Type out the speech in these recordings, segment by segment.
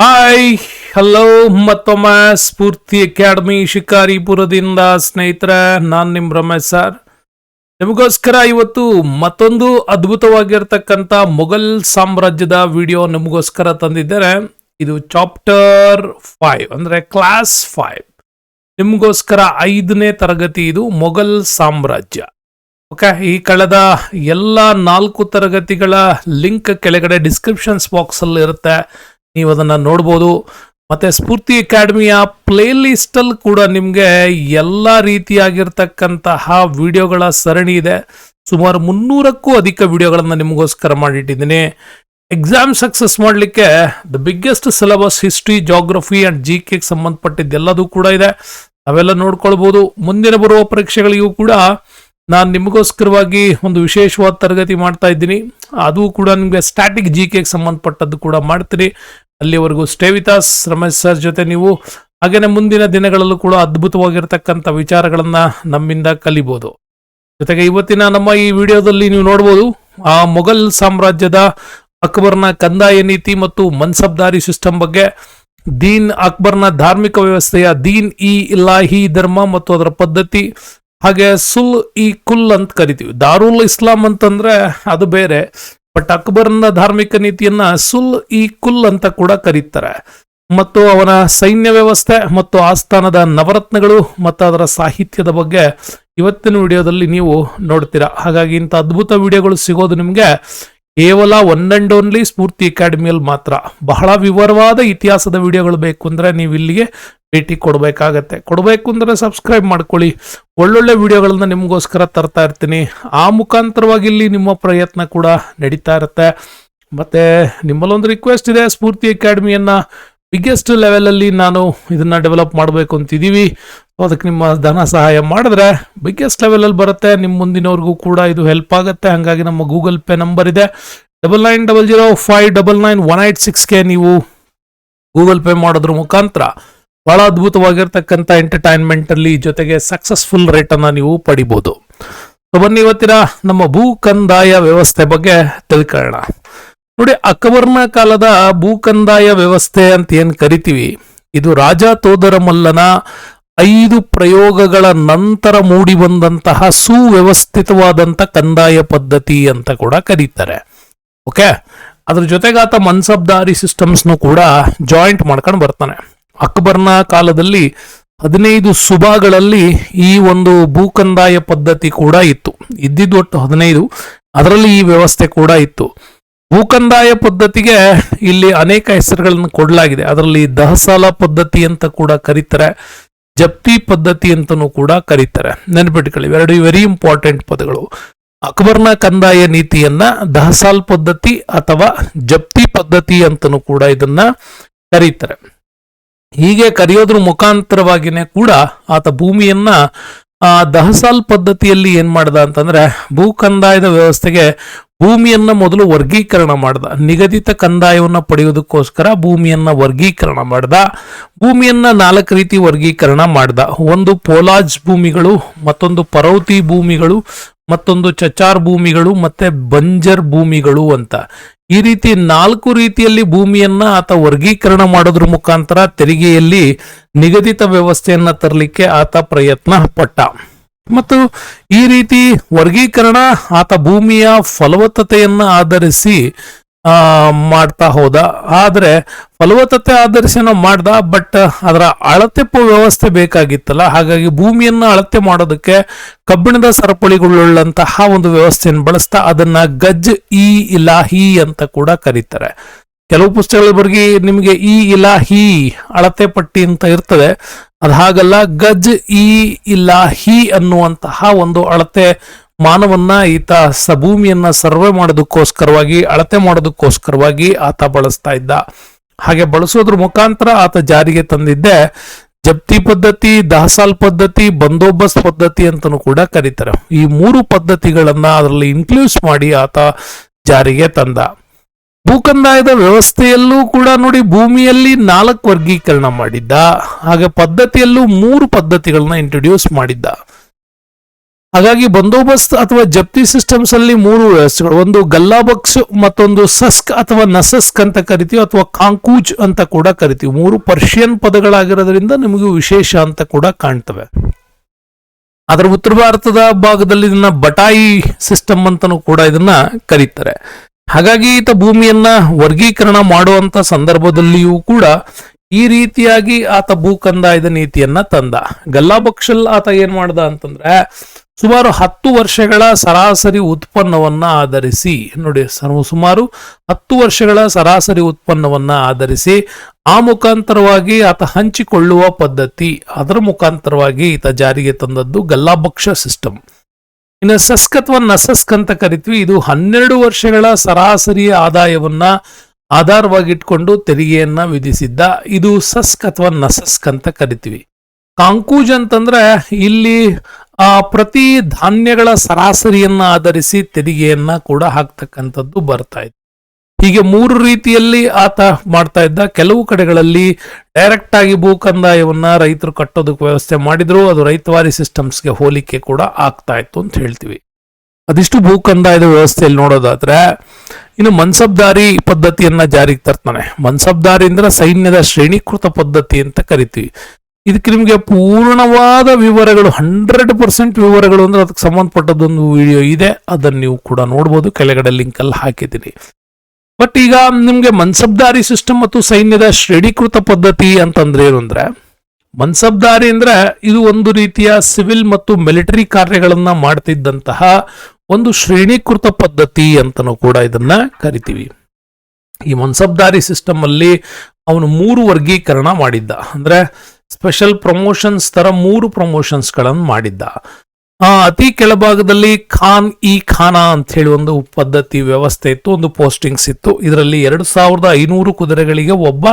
Hi hello ಮತ್ತೊಮ್ಮೆ ಸ್ಫೂರ್ತಿ academy ಶಿಕಾರಿಪುರದಿಂದ ಸ್ನೇಹಿತರೆ, ನಾನು ನಿಮ್ಮ ರಮೇಶ್ ಸರ್. ನಿಮಗೋಸ್ಕರ ಇವತ್ತು ಮತ್ತೊಂದು ಅದ್ಭುತವಾಗಿರ್ತಕ್ಕಂಥ ಮೊಘಲ್ ಸಾಮ್ರಾಜ್ಯದ ವಿಡಿಯೋ ನಿಮಗೋಸ್ಕರ ತಂದಿದ್ದಾರೆ ಇದು ಚಾಪ್ಟರ್ ಫೈವ್, ಅಂದ್ರೆ ಕ್ಲಾಸ್ ಫೈವ್. ನಿಮಗೋಸ್ಕರ ಐದನೇ ತರಗತಿ ಇದು ಮೊಘಲ್ ಸಾಮ್ರಾಜ್ಯ. ಓಕೆ, ಈ ಕಳೆದ ಎಲ್ಲ ನಾಲ್ಕು ತರಗತಿಗಳ ಲಿಂಕ್ ಕೆಳಗಡೆ ಡಿಸ್ಕ್ರಿಪ್ಷನ್ಸ್ ಬಾಕ್ಸಲ್ಲಿ ಇರುತ್ತೆ. ನೀವು ಅದನ್ನು ನೋಡ್ಬೋದು. ಮತ್ತು ಸ್ಫೂರ್ತಿ ಅಕಾಡೆಮಿಯ ಪ್ಲೇಲಿಸ್ಟಲ್ಲಿ ಕೂಡ ನಿಮಗೆ ಎಲ್ಲ ರೀತಿಯಾಗಿರ್ತಕ್ಕಂತಹ ವಿಡಿಯೋಗಳ ಸರಣಿ ಇದೆ. ಸುಮಾರು ಮುನ್ನೂರಕ್ಕೂ ಅಧಿಕ ವಿಡಿಯೋಗಳನ್ನು ನಿಮಗೋಸ್ಕರ ಮಾಡಿಟ್ಟಿದ್ದೀನಿ. ಎಕ್ಸಾಮ್ ಸಕ್ಸಸ್ ಮಾಡಲಿಕ್ಕೆ the biggest syllabus history geography and G ಕೆಗೆ ಸಂಬಂಧಪಟ್ಟಿದ್ದೆಲ್ಲದೂ ಕೂಡ ಇದೆ. ಅವೆಲ್ಲ ನೋಡ್ಕೊಳ್ಬೋದು. ಮುಂದಿನ ಬರುವ ಪರೀಕ್ಷೆಗಳಿಗೂ ಕೂಡ ನಾನು ನಿಮಗೋಸ್ಕರವಾಗಿ ಒಂದು ವಿಶೇಷವಾದ ತರಗತಿ ಮಾಡ್ತಾ ಇದ್ದೀನಿ. ಅದು ಕೂಡ ನಿಮಗೆ ಸ್ಟ್ಯಾಟಿಕ್ ಜಿ ಕೆಗೆ ಸಂಬಂಧಪಟ್ಟದ್ದು ಕೂಡ ಮಾಡ್ತೀನಿ. ಅಲ್ಲಿವರೆಗೂ ಸ್ಟೇವಿತಾಸ್ ವಿತ್ ರಮೇಶ್ ಸರ್ ಜೊತೆ ನೀವು. ಹಾಗೇನೆ ಮುಂದಿನ ದಿನಗಳಲ್ಲೂ ಕೂಡ ಅದ್ಭುತವಾಗಿರ್ತಕ್ಕಂಥ ವಿಚಾರಗಳನ್ನು ನಮ್ಮಿಂದ ಕಲಿಬಹುದು ಜೊತೆಗೆ ಇವತ್ತಿನ ನಮ್ಮ ಈ ವಿಡಿಯೋದಲ್ಲಿ ನೀವು ನೋಡ್ಬೋದು, ಆ ಮೊಘಲ್ ಸಾಮ್ರಾಜ್ಯದ ಅಕ್ಬರ್ನ ಕಂದಾಯ ನೀತಿ ಮತ್ತು ಮನ್ಸಬ್ದಾರಿ ಸಿಸ್ಟಮ್ ಬಗ್ಗೆ. ದೀನ್ ಅಕ್ಬರ್ನ ಧಾರ್ಮಿಕ ವ್ಯವಸ್ಥೆಯ ದೀನ್ ಇ ಇಲಾಹಿ ಧರ್ಮ ಮತ್ತು ಅದರ ಪದ್ಧತಿ. ಹಾಗೆ ಸುಲ್ ಇ ಕುಲ್ ಅಂತ ಕರಿತೀವಿ. ದಾರುಲ್ ಇಸ್ಲಾಂ ಅಂತಂದ್ರೆ ಅದು ಬೇರೆ, ಬಟ್ ಅಕ್ಬರ್ನ ಧಾರ್ಮಿಕ ನೀತಿಯನ್ನ ಸುಲ್ ಇ ಕುಲ್ ಅಂತ ಕೂಡ ಕರೀತಾರೆ. ಮತ್ತು ಅವನ ಸೈನ್ಯ ವ್ಯವಸ್ಥೆ ಮತ್ತು ಆಸ್ಥಾನದ ನವರತ್ನಗಳು ಮತ್ತು ಅದರ ಸಾಹಿತ್ಯದ ಬಗ್ಗೆ ಇವತ್ತಿನ ವಿಡಿಯೋದಲ್ಲಿ ನೀವು ನೋಡ್ತೀರಾ. ಹಾಗಾಗಿ ಇಂಥ ಅದ್ಭುತ ವಿಡಿಯೋಗಳು ಸಿಗೋದು ನಿಮಗೆ ಕೇವಲ ಒನ್ ಅಂಡ್ ಓನ್ಲಿ ಸ್ಫೂರ್ತಿ ಅಕಾಡೆಮಿಯಲ್ಲಿ ಮಾತ್ರ. ಬಹಳ ವಿವರವಾದ ಇತಿಹಾಸದ ವಿಡಿಯೋಗಳು ಬೇಕು ಅಂದ್ರೆ ನೀವು ಇಲ್ಲಿಗೆ ಭೇಟಿ ಕೊಡಬೇಕಾಗತ್ತೆ. ಕೊಡಬೇಕು ಅಂದರೆ ಸಬ್ಸ್ಕ್ರೈಬ್ ಮಾಡ್ಕೊಳ್ಳಿ. ಒಳ್ಳೊಳ್ಳೆ ವಿಡಿಯೋಗಳನ್ನ ನಿಮಗೋಸ್ಕರ ತರ್ತಾ ಇರ್ತೀನಿ. ಆ ಮುಖಾಂತರವಾಗಿ ಇಲ್ಲಿ ನಿಮ್ಮ ಪ್ರಯತ್ನ ಕೂಡ ನಡೀತಾ ಇರುತ್ತೆ. ಮತ್ತು ನಿಮ್ಮಲ್ಲೊಂದು ರಿಕ್ವೆಸ್ಟ್ ಇದೆ, ಸ್ಫೂರ್ತಿ ಅಕಾಡೆಮಿಯನ್ನು ಬಿಗ್ಗೆಸ್ಟ್ ಲೆವೆಲಲ್ಲಿ ನಾನು ಇದನ್ನು ಡೆವಲಪ್ ಮಾಡಬೇಕು ಅಂತಿದ್ದೀವಿ ಅದಕ್ಕೆ ನಿಮ್ಮ ಧನ ಸಹಾಯ ಮಾಡಿದ್ರೆ ಬಿಗ್ಗೆಸ್ಟ್ ಲೆವೆಲಲ್ಲಿ ಬರುತ್ತೆ. ನಿಮ್ಮ ಮುಂದಿನವ್ರಿಗೂ ಕೂಡ ಇದು ಹೆಲ್ಪ್ ಆಗುತ್ತೆ. ಹಾಗಾಗಿ ನಮ್ಮ ಗೂಗಲ್ ಪೇ ನಂಬರ್ ಇದೆ. Double nine double zero five double nine one eight ಸಿಕ್ಸ್ಗೆ ನೀವು ಗೂಗಲ್ ಪೇ ಮಾಡೋದ್ರ ಮುಖಾಂತರ ಬಹಳ ಅದ್ಭುತವಾಗಿರ್ತಕ್ಕಂಥ ಎಂಟರ್ಟೈನ್ಮೆಂಟಲ್ಲಿ ಜೊತೆಗೆ ಸಕ್ಸಸ್ಫುಲ್ ರೇಟನ್ನು ನೀವು ಪಡಿಬೋದು. ಬನ್ನಿ ಇವತ್ತಿನ ನಮ್ಮ ಭೂ ಕಂದಾಯ ವ್ಯವಸ್ಥೆ ಬಗ್ಗೆ ತಿಳ್ಕೊಳ್ಳೋಣ. ನೋಡಿ, ಅಕ್ಬರ್ನ ಕಾಲದ ಭೂ ಕಂದಾಯ ವ್ಯವಸ್ಥೆ ಅಂತ ಏನು ಕರಿತೀವಿ? ಇದು ರಾಜ ತೋದರ ಮಲ್ಲನ ಐದು ಪ್ರಯೋಗಗಳ ನಂತರ ಮೂಡಿ ಬಂದಂತಹ ಸುವ್ಯವಸ್ಥಿತವಾದಂಥ ಕಂದಾಯ ಪದ್ಧತಿ ಅಂತ ಕೂಡ ಕರೀತಾರೆ. ಓಕೆ? ಅದ್ರ ಜೊತೆಗಾತ ಆತ ಮನ್ಸಬ್ದಾರಿ ಸಿಸ್ಟಮ್ಸ್ನು ಕೂಡ ಜಾಯಿಂಟ್ ಮಾಡ್ಕೊಂಡು ಬರ್ತಾನೆ. ಅಕ್ಬರ್ನ ಕಾಲದಲ್ಲಿ ಹದಿನೈದು ಸುಭಾಗಳಲ್ಲಿ ಈ ಒಂದು ಭೂಕಂದಾಯ ಪದ್ಧತಿ ಕೂಡ ಇತ್ತು. ಇದ್ದಿದ್ದು ಒಟ್ಟು ಹದಿನೈದು. ಅದರಲ್ಲಿ ಈ ವ್ಯವಸ್ಥೆ ಕೂಡ ಇತ್ತು. ಭೂಕಂದಾಯ ಪದ್ಧತಿಗೆ ಇಲ್ಲಿ ಅನೇಕ ಹೆಸರುಗಳನ್ನು ಕೊಡಲಾಗಿದೆ. ಅದರಲ್ಲಿ ದಹಸಾಲ ಪದ್ಧತಿ ಅಂತ ಕೂಡ ಕರೀತಾರೆ. ಜಪ್ತಿ ಪದ್ಧತಿ ಅಂತಲೂ ಕೂಡ ಕರೀತಾರೆ. ನೆನಪಿಟ್ಕೊಳ್ಳಿ ಎರಡು ವೆರಿ ಇಂಪಾರ್ಟೆಂಟ್ ಪದಗಳು. ಅಕ್ಬರ್ನ ಕಂದಾಯ ನೀತಿಯನ್ನ ದಹಸಾಲ್ ಪದ್ಧತಿ ಅಥವಾ ಜಪ್ತಿ ಪದ್ಧತಿ ಅಂತಲೂ ಕೂಡ ಇದನ್ನ ಕರೀತಾರೆ. ಹೀಗೆ ಕರೆಯೋದ್ರ ಮುಖಾಂತರವಾಗಿನೇ ಕೂಡ ಆತ ಭೂಮಿಯನ್ನ, ಆ ದಹಸಾಲ್ ಪದ್ಧತಿಯಲ್ಲಿ ಏನ್ ಮಾಡ್ದ ಅಂತಂದ್ರೆ ಭೂ ಕಂದಾಯದ ವ್ಯವಸ್ಥೆಗೆ ಭೂಮಿಯನ್ನ ಮೊದಲು ವರ್ಗೀಕರಣ ಮಾಡ್ದ. ನಿಗದಿತ ಕಂದಾಯವನ್ನ ಪಡೆಯುವುದಕ್ಕೋಸ್ಕರ ಭೂಮಿಯನ್ನ ವರ್ಗೀಕರಣ ಮಾಡ್ದ. ಭೂಮಿಯನ್ನ ನಾಲ್ಕು ರೀತಿ ವರ್ಗೀಕರಣ ಮಾಡ್ದ. ಒಂದು ಪೋಲಾಜ್ ಭೂಮಿಗಳು, ಮತ್ತೊಂದು ಪರೌತಿ ಭೂಮಿಗಳು, ಮತ್ತೊಂದು ಚಚಾರ್ ಭೂಮಿಗಳು, ಮತ್ತೆ ಬಂಜರ್ ಭೂಮಿಗಳು ಅಂತ. ಈ ರೀತಿ ನಾಲ್ಕು ರೀತಿಯಲ್ಲಿ ಭೂಮಿಯನ್ನ ಆತ ವರ್ಗೀಕರಣ ಮಾಡೋದ್ರ ಮುಖಾಂತರ ತೆರಿಗೆಯಲ್ಲಿ ನಿಗದಿತ ವ್ಯವಸ್ಥೆಯನ್ನ ತರಲಿಕ್ಕೆ ಆತ ಪ್ರಯತ್ನ ಪಟ್ಟ ಮತ್ತು ಈ ರೀತಿ ವರ್ಗೀಕರಣ ಆತ ಭೂಮಿಯ ಫಲವತ್ತತೆಯನ್ನು ಆಧರಿಸಿ, ಆ, ಮಾಡ್ತಾ ಹೋದ. ಆದ್ರೆ ಫಲವತ್ತತೆ ಆಧರಿಸಿ ನಾವು ಮಾಡ್ದ, ಬಟ್ ಅದರ ಅಳತೆ ವ್ಯವಸ್ಥೆ ಬೇಕಾಗಿತ್ತಲ್ಲ. ಹಾಗಾಗಿ ಭೂಮಿಯನ್ನ ಅಳತೆ ಮಾಡೋದಕ್ಕೆ ಕಬ್ಬಿಣದ ಸರಪಳಿಗಳುಳ್ಳಂತಹ ಒಂದು ವ್ಯವಸ್ಥೆಯನ್ನು ಬಳಸ್ತಾ ಅದನ್ನ ಗಜ್ ಇ ಇಲಾಹಿ ಅಂತ ಕೂಡ ಕರೀತಾರೆ. ಕೆಲವು ಪುಸ್ತಕಗಳ ಬಗ್ಗೆ ನಿಮಗೆ ಈ ಇಲಾಹಿ ಅಳತೆ ಪಟ್ಟಿ ಅಂತ ಇರ್ತದೆ. ಅದು ಹಾಗಲ್ಲ, ಗಜ್, ಈ, ಇಲ್ಲ, ಹಿ ಅನ್ನುವಂತಹ ಒಂದು ಅಳತೆ ಮಾನವನ್ನ ಈತ ಸಭೂಮಿಯನ್ನ ಭೂಮಿಯನ್ನ ಸರ್ವೆ ಮಾಡೋದಕ್ಕೋಸ್ಕರವಾಗಿ, ಅಳತೆ ಮಾಡೋದಕ್ಕೋಸ್ಕರವಾಗಿ ಆತ ಬಳಸ್ತಾ ಇದ್ದ. ಹಾಗೆ ಬಳಸೋದ್ರ ಮುಖಾಂತರ ಆತ ಜಾರಿಗೆ ತಂದಿದ್ದೆ ಜಪ್ತಿ ಪದ್ಧತಿ, ದಾಸಾಲ್ ಪದ್ಧತಿ, ಬಂದೋಬಸ್ತ್ ಪದ್ಧತಿ ಅಂತಲೂ ಕೂಡ ಕರೀತಾರೆ. ಈ ಮೂರು ಪದ್ಧತಿಗಳನ್ನ ಅದರಲ್ಲಿ ಇನ್ಕ್ಲೂಸ್ ಮಾಡಿ ಆತ ಜಾರಿಗೆ ತಂದ. ಭೂಕಂದಾಯದ ವ್ಯವಸ್ಥೆಯಲ್ಲೂ ಕೂಡ ನೋಡಿ ಭೂಮಿಯಲ್ಲಿ ನಾಲ್ಕು ವರ್ಗೀಕರಣ ಮಾಡಿದ್ದ. ಹಾಗೆ ಪದ್ಧತಿಯಲ್ಲೂ ಮೂರು ಪದ್ಧತಿಗಳನ್ನ ಇಂಟ್ರೊಡ್ಯೂಸ್ ಮಾಡಿದ್ದ. ಹಾಗಾಗಿ ಬಂದೋಬಸ್ತ್ ಅಥವಾ ಜಪ್ತಿ ಸಿಸ್ಟಮ್ಸ್ ಅಲ್ಲಿ ಮೂರು ವ್ಯವಸ್ಥೆಗಳು. ಒಂದು ಗಲ್ಲಾಬಕ್ಸ್, ಮತ್ತೊಂದು ಸಸ್ಕ್ ಅಥವಾ ನಸಸ್ಕ್ ಅಂತ ಕರಿತೀವಿ, ಅಥವಾ ಕಾಂಕೂಜ್ ಅಂತ ಕೂಡ ಕರಿತೀವಿ. ಮೂರು ಪರ್ಷಿಯನ್ ಪದಗಳಾಗಿರೋದ್ರಿಂದ ನಿಮಗೂ ವಿಶೇಷ ಅಂತ ಕೂಡ ಕಾಣ್ತವೆ. ಅದರ ಉತ್ತರ ಭಾರತದ ಭಾಗದಲ್ಲಿ ಇದನ್ನ ಬಟಾಯಿ ಸಿಸ್ಟಮ್ ಅಂತಲೂ ಕೂಡ ಇದನ್ನ ಕರೀತಾರೆ. ಹಾಗಾಗಿ ಈತ ಭೂಮಿಯನ್ನ ವರ್ಗೀಕರಣ ಮಾಡುವಂತ ಸಂದರ್ಭದಲ್ಲಿಯೂ ಕೂಡ ಈ ರೀತಿಯಾಗಿ ಆತ ಭೂ ಕಂದಾಯದ ನೀತಿಯನ್ನ ತಂದ. ಗಲ್ಲಾಬಕ್ಷಲ್ ಆತ ಏನ್ ಮಾಡ್ದ ಅಂತಂದ್ರೆ, ಸುಮಾರು ಹತ್ತು ವರ್ಷಗಳ ಸರಾಸರಿ ಉತ್ಪನ್ನವನ್ನ ಆಧರಿಸಿ, ನೋಡಿ ಸುಮಾರು ಹತ್ತು ವರ್ಷಗಳ ಸರಾಸರಿ ಉತ್ಪನ್ನವನ್ನ ಆಧರಿಸಿ, ಆ ಮುಖಾಂತರವಾಗಿ ಆತ ಹಂಚಿಕೊಳ್ಳುವ ಪದ್ಧತಿ, ಅದರ ಮುಖಾಂತರವಾಗಿ ಈತ ಜಾರಿಗೆ ತಂದದ್ದು ಗಲ್ಲಾಭಕ್ಷ ಸಿಸ್ಟಮ್. ಇನ್ನು ಸಸ್ಕ್ ಅಥವಾ ನಸಸ್ಕ್ ಅಂತ ಕರಿತೀವಿ. ಇದು ಹನ್ನೆರಡು ವರ್ಷಗಳ ಸರಾಸರಿ ಆದಾಯವನ್ನ ಆಧಾರವಾಗಿಟ್ಕೊಂಡು ತೆರಿಗೆಯನ್ನ ವಿಧಿಸಿದ್ದ ಇದು ಸಸ್ಕ್ ಅಥವಾ ನಸಸ್ಕ್ ಅಂತ ಕರಿತೀವಿ. ಕಾಂಕೂಜ್ ಅಂತಂದ್ರೆ ಇಲ್ಲಿ, ಆ, ಪ್ರತಿ ಧಾನ್ಯಗಳ ಸರಾಸರಿಯನ್ನ ಆಧರಿಸಿ ತೆರಿಗೆಯನ್ನ ಕೂಡ ಹಾಕ್ತಕ್ಕಂಥದ್ದು ಬರ್ತಾ ಇದೆ ಹೀಗೆ ಮೂರು ರೀತಿಯಲ್ಲಿ ಆತ ಮಾಡ್ತಾ ಇದ್ದ. ಕೆಲವು ಕಡೆಗಳಲ್ಲಿ ಡೈರೆಕ್ಟ್ ಆಗಿ ಭೂ ಕಂದಾಯವನ್ನ ರೈತರು ಕಟ್ಟೋದಕ್ಕೆ ವ್ಯವಸ್ಥೆ ಮಾಡಿದ್ರು. ಅದು ರೈತವಾರಿ ಸಿಸ್ಟಮ್ಸ್ಗೆ ಹೋಲಿಕೆ ಕೂಡ ಆಗ್ತಾ ಇತ್ತು ಅಂತ ಹೇಳ್ತೀವಿ. ಅದಿಷ್ಟು ಭೂ ಕಂದಾಯದ ವ್ಯವಸ್ಥೆಯಲ್ಲಿ ನೋಡೋದಾದ್ರೆ, ಇನ್ನು ಮನ್ಸಬ್ದಾರಿ ಪದ್ಧತಿಯನ್ನ ಜಾರಿಗೆ ತರ್ತಾನೆ. ಮನ್ಸಬ್ದಾರಿ ಅಂದ್ರೆ ಸೈನ್ಯದ ಶ್ರೇಣೀಕೃತ ಪದ್ಧತಿ ಅಂತ ಕರಿತೀವಿ. ಇದಕ್ಕೆ ನಿಮಗೆ ಪೂರ್ಣವಾದ ವಿವರಗಳು ಹಂಡ್ರೆಡ್ ಪರ್ಸೆಂಟ್ ವಿವರಗಳು ಅಂದ್ರೆ ಅದಕ್ಕೆ ಸಂಬಂಧಪಟ್ಟದೊಂದು ವಿಡಿಯೋ ಇದೆ. ಅದನ್ನು ನೀವು ಕೂಡ ನೋಡ್ಬೋದು. ಕೆಳಗಡೆ ಲಿಂಕ್ ಅಲ್ಲಿ ಹಾಕಿದ್ದೀನಿ. ಬಟ್ ಈಗ ನಿಮಗೆ ಮನ್ಸಬ್ದಾರಿ ಸಿಸ್ಟಮ್ ಮತ್ತು ಸೈನ್ಯದ ಶ್ರೇಣೀಕೃತ ಪದ್ಧತಿ ಅಂತಂದ್ರೆ ಏನು ಅಂದ್ರೆ, ಮನ್ಸಬ್ದಾರಿ ಅಂದ್ರೆ ಇದು ಒಂದು ರೀತಿಯ ಸಿವಿಲ್ ಮತ್ತು ಮಿಲಿಟರಿ ಕಾರ್ಯಗಳನ್ನ ಮಾಡ್ತಿದ್ದಂತಹ ಒಂದು ಶ್ರೇಣೀಕೃತ ಪದ್ಧತಿ ಅಂತನೂ ಕೂಡ ಇದನ್ನ ಕರಿತೀವಿ. ಈ ಮನ್ಸಬ್ದಾರಿ ಸಿಸ್ಟಮ್ ಅಲ್ಲಿ ಅವನು ಮೂರು ವರ್ಗೀಕರಣ ಮಾಡಿದ್ದ. ಅಂದ್ರೆ ಸ್ಪೆಷಲ್ ಪ್ರಮೋಷನ್ಸ್ ತರ ಮೂರು ಪ್ರಮೋಷನ್ಸ್ಗಳನ್ನು ಮಾಡಿದ್ದ. ಆ, ಅತಿ ಕೆಳಭಾಗದಲ್ಲಿ ಖಾನ್ ಇ ಖಾನಾ ಅಂತ ಹೇಳಿ ಒಂದು ಪದ್ಧತಿ ವ್ಯವಸ್ಥೆ ಇತ್ತು, ಒಂದು ಪೋಸ್ಟಿಂಗ್ಸ್ ಇತ್ತು. ಇದರಲ್ಲಿ ಎರಡು ಸಾವಿರದ ಐನೂರು ಕುದುರೆಗಳಿಗೆ ಒಬ್ಬ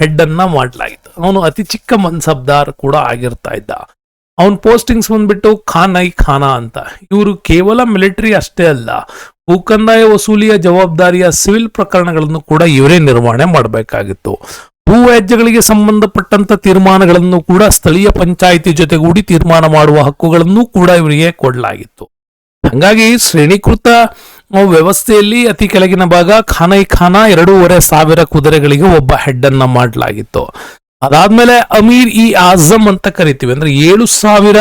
ಹೆಡ್ ಅನ್ನ ಮಾಡಲಾಗಿತ್ತು. ಅವನು ಅತಿ ಚಿಕ್ಕ ಮನ್ಸಬ್ದಾರ್ ಕೂಡ ಆಗಿರ್ತಾ ಇದ್ದ. ಅವನ ಪೋಸ್ಟಿಂಗ್ಸ್ ಬಂದ್ಬಿಟ್ಟು ಖಾನ್ ಐ ಖಾನಾ ಅಂತ. ಇವರು ಕೇವಲ ಮಿಲಿಟರಿ ಅಷ್ಟೇ ಅಲ್ಲ, ಭೂಕಂದಾಯ ವಸೂಲಿಯ ಜವಾಬ್ದಾರಿಯ ಸಿವಿಲ್ ಪ್ರಕರಣಗಳನ್ನು ಕೂಡ ಇವರೇ ನಿರ್ವಹಣೆ ಮಾಡಬೇಕಾಗಿತ್ತು. ಭೂ ವ್ಯಾಜ್ಯಗಳಿಗೆ ಸಂಬಂಧಪಟ್ಟಂತ ತೀರ್ಮಾನಗಳನ್ನು ಕೂಡ ಸ್ಥಳೀಯ ಪಂಚಾಯಿತಿ ಜೊತೆಗೂಡಿ ತೀರ್ಮಾನ ಮಾಡುವ ಹಕ್ಕುಗಳನ್ನು ಕೂಡ ಇವರಿಗೆ ಕೊಡಲಾಗಿತ್ತು. ಹಂಗಾಗಿ ಶ್ರೇಣೀಕೃತ ವ್ಯವಸ್ಥೆಯಲ್ಲಿ ಅತಿ ಕೆಳಗಿನ ಭಾಗ ಖಾನೈ ಖಾನ ಎರಡೂವರೆ ಸಾವಿರ ಕುದುರೆಗಳಿಗೆ ಒಬ್ಬ ಹೆಡ್ ಅನ್ನ ಮಾಡಲಾಗಿತ್ತು. ಅದಾದ್ಮೇಲೆ ಅಮೀರ್ ಇ ಆಜಮ್ ಅಂತ ಕರಿತೀವಿ. ಅಂದ್ರೆ ಏಳು ಸಾವಿರ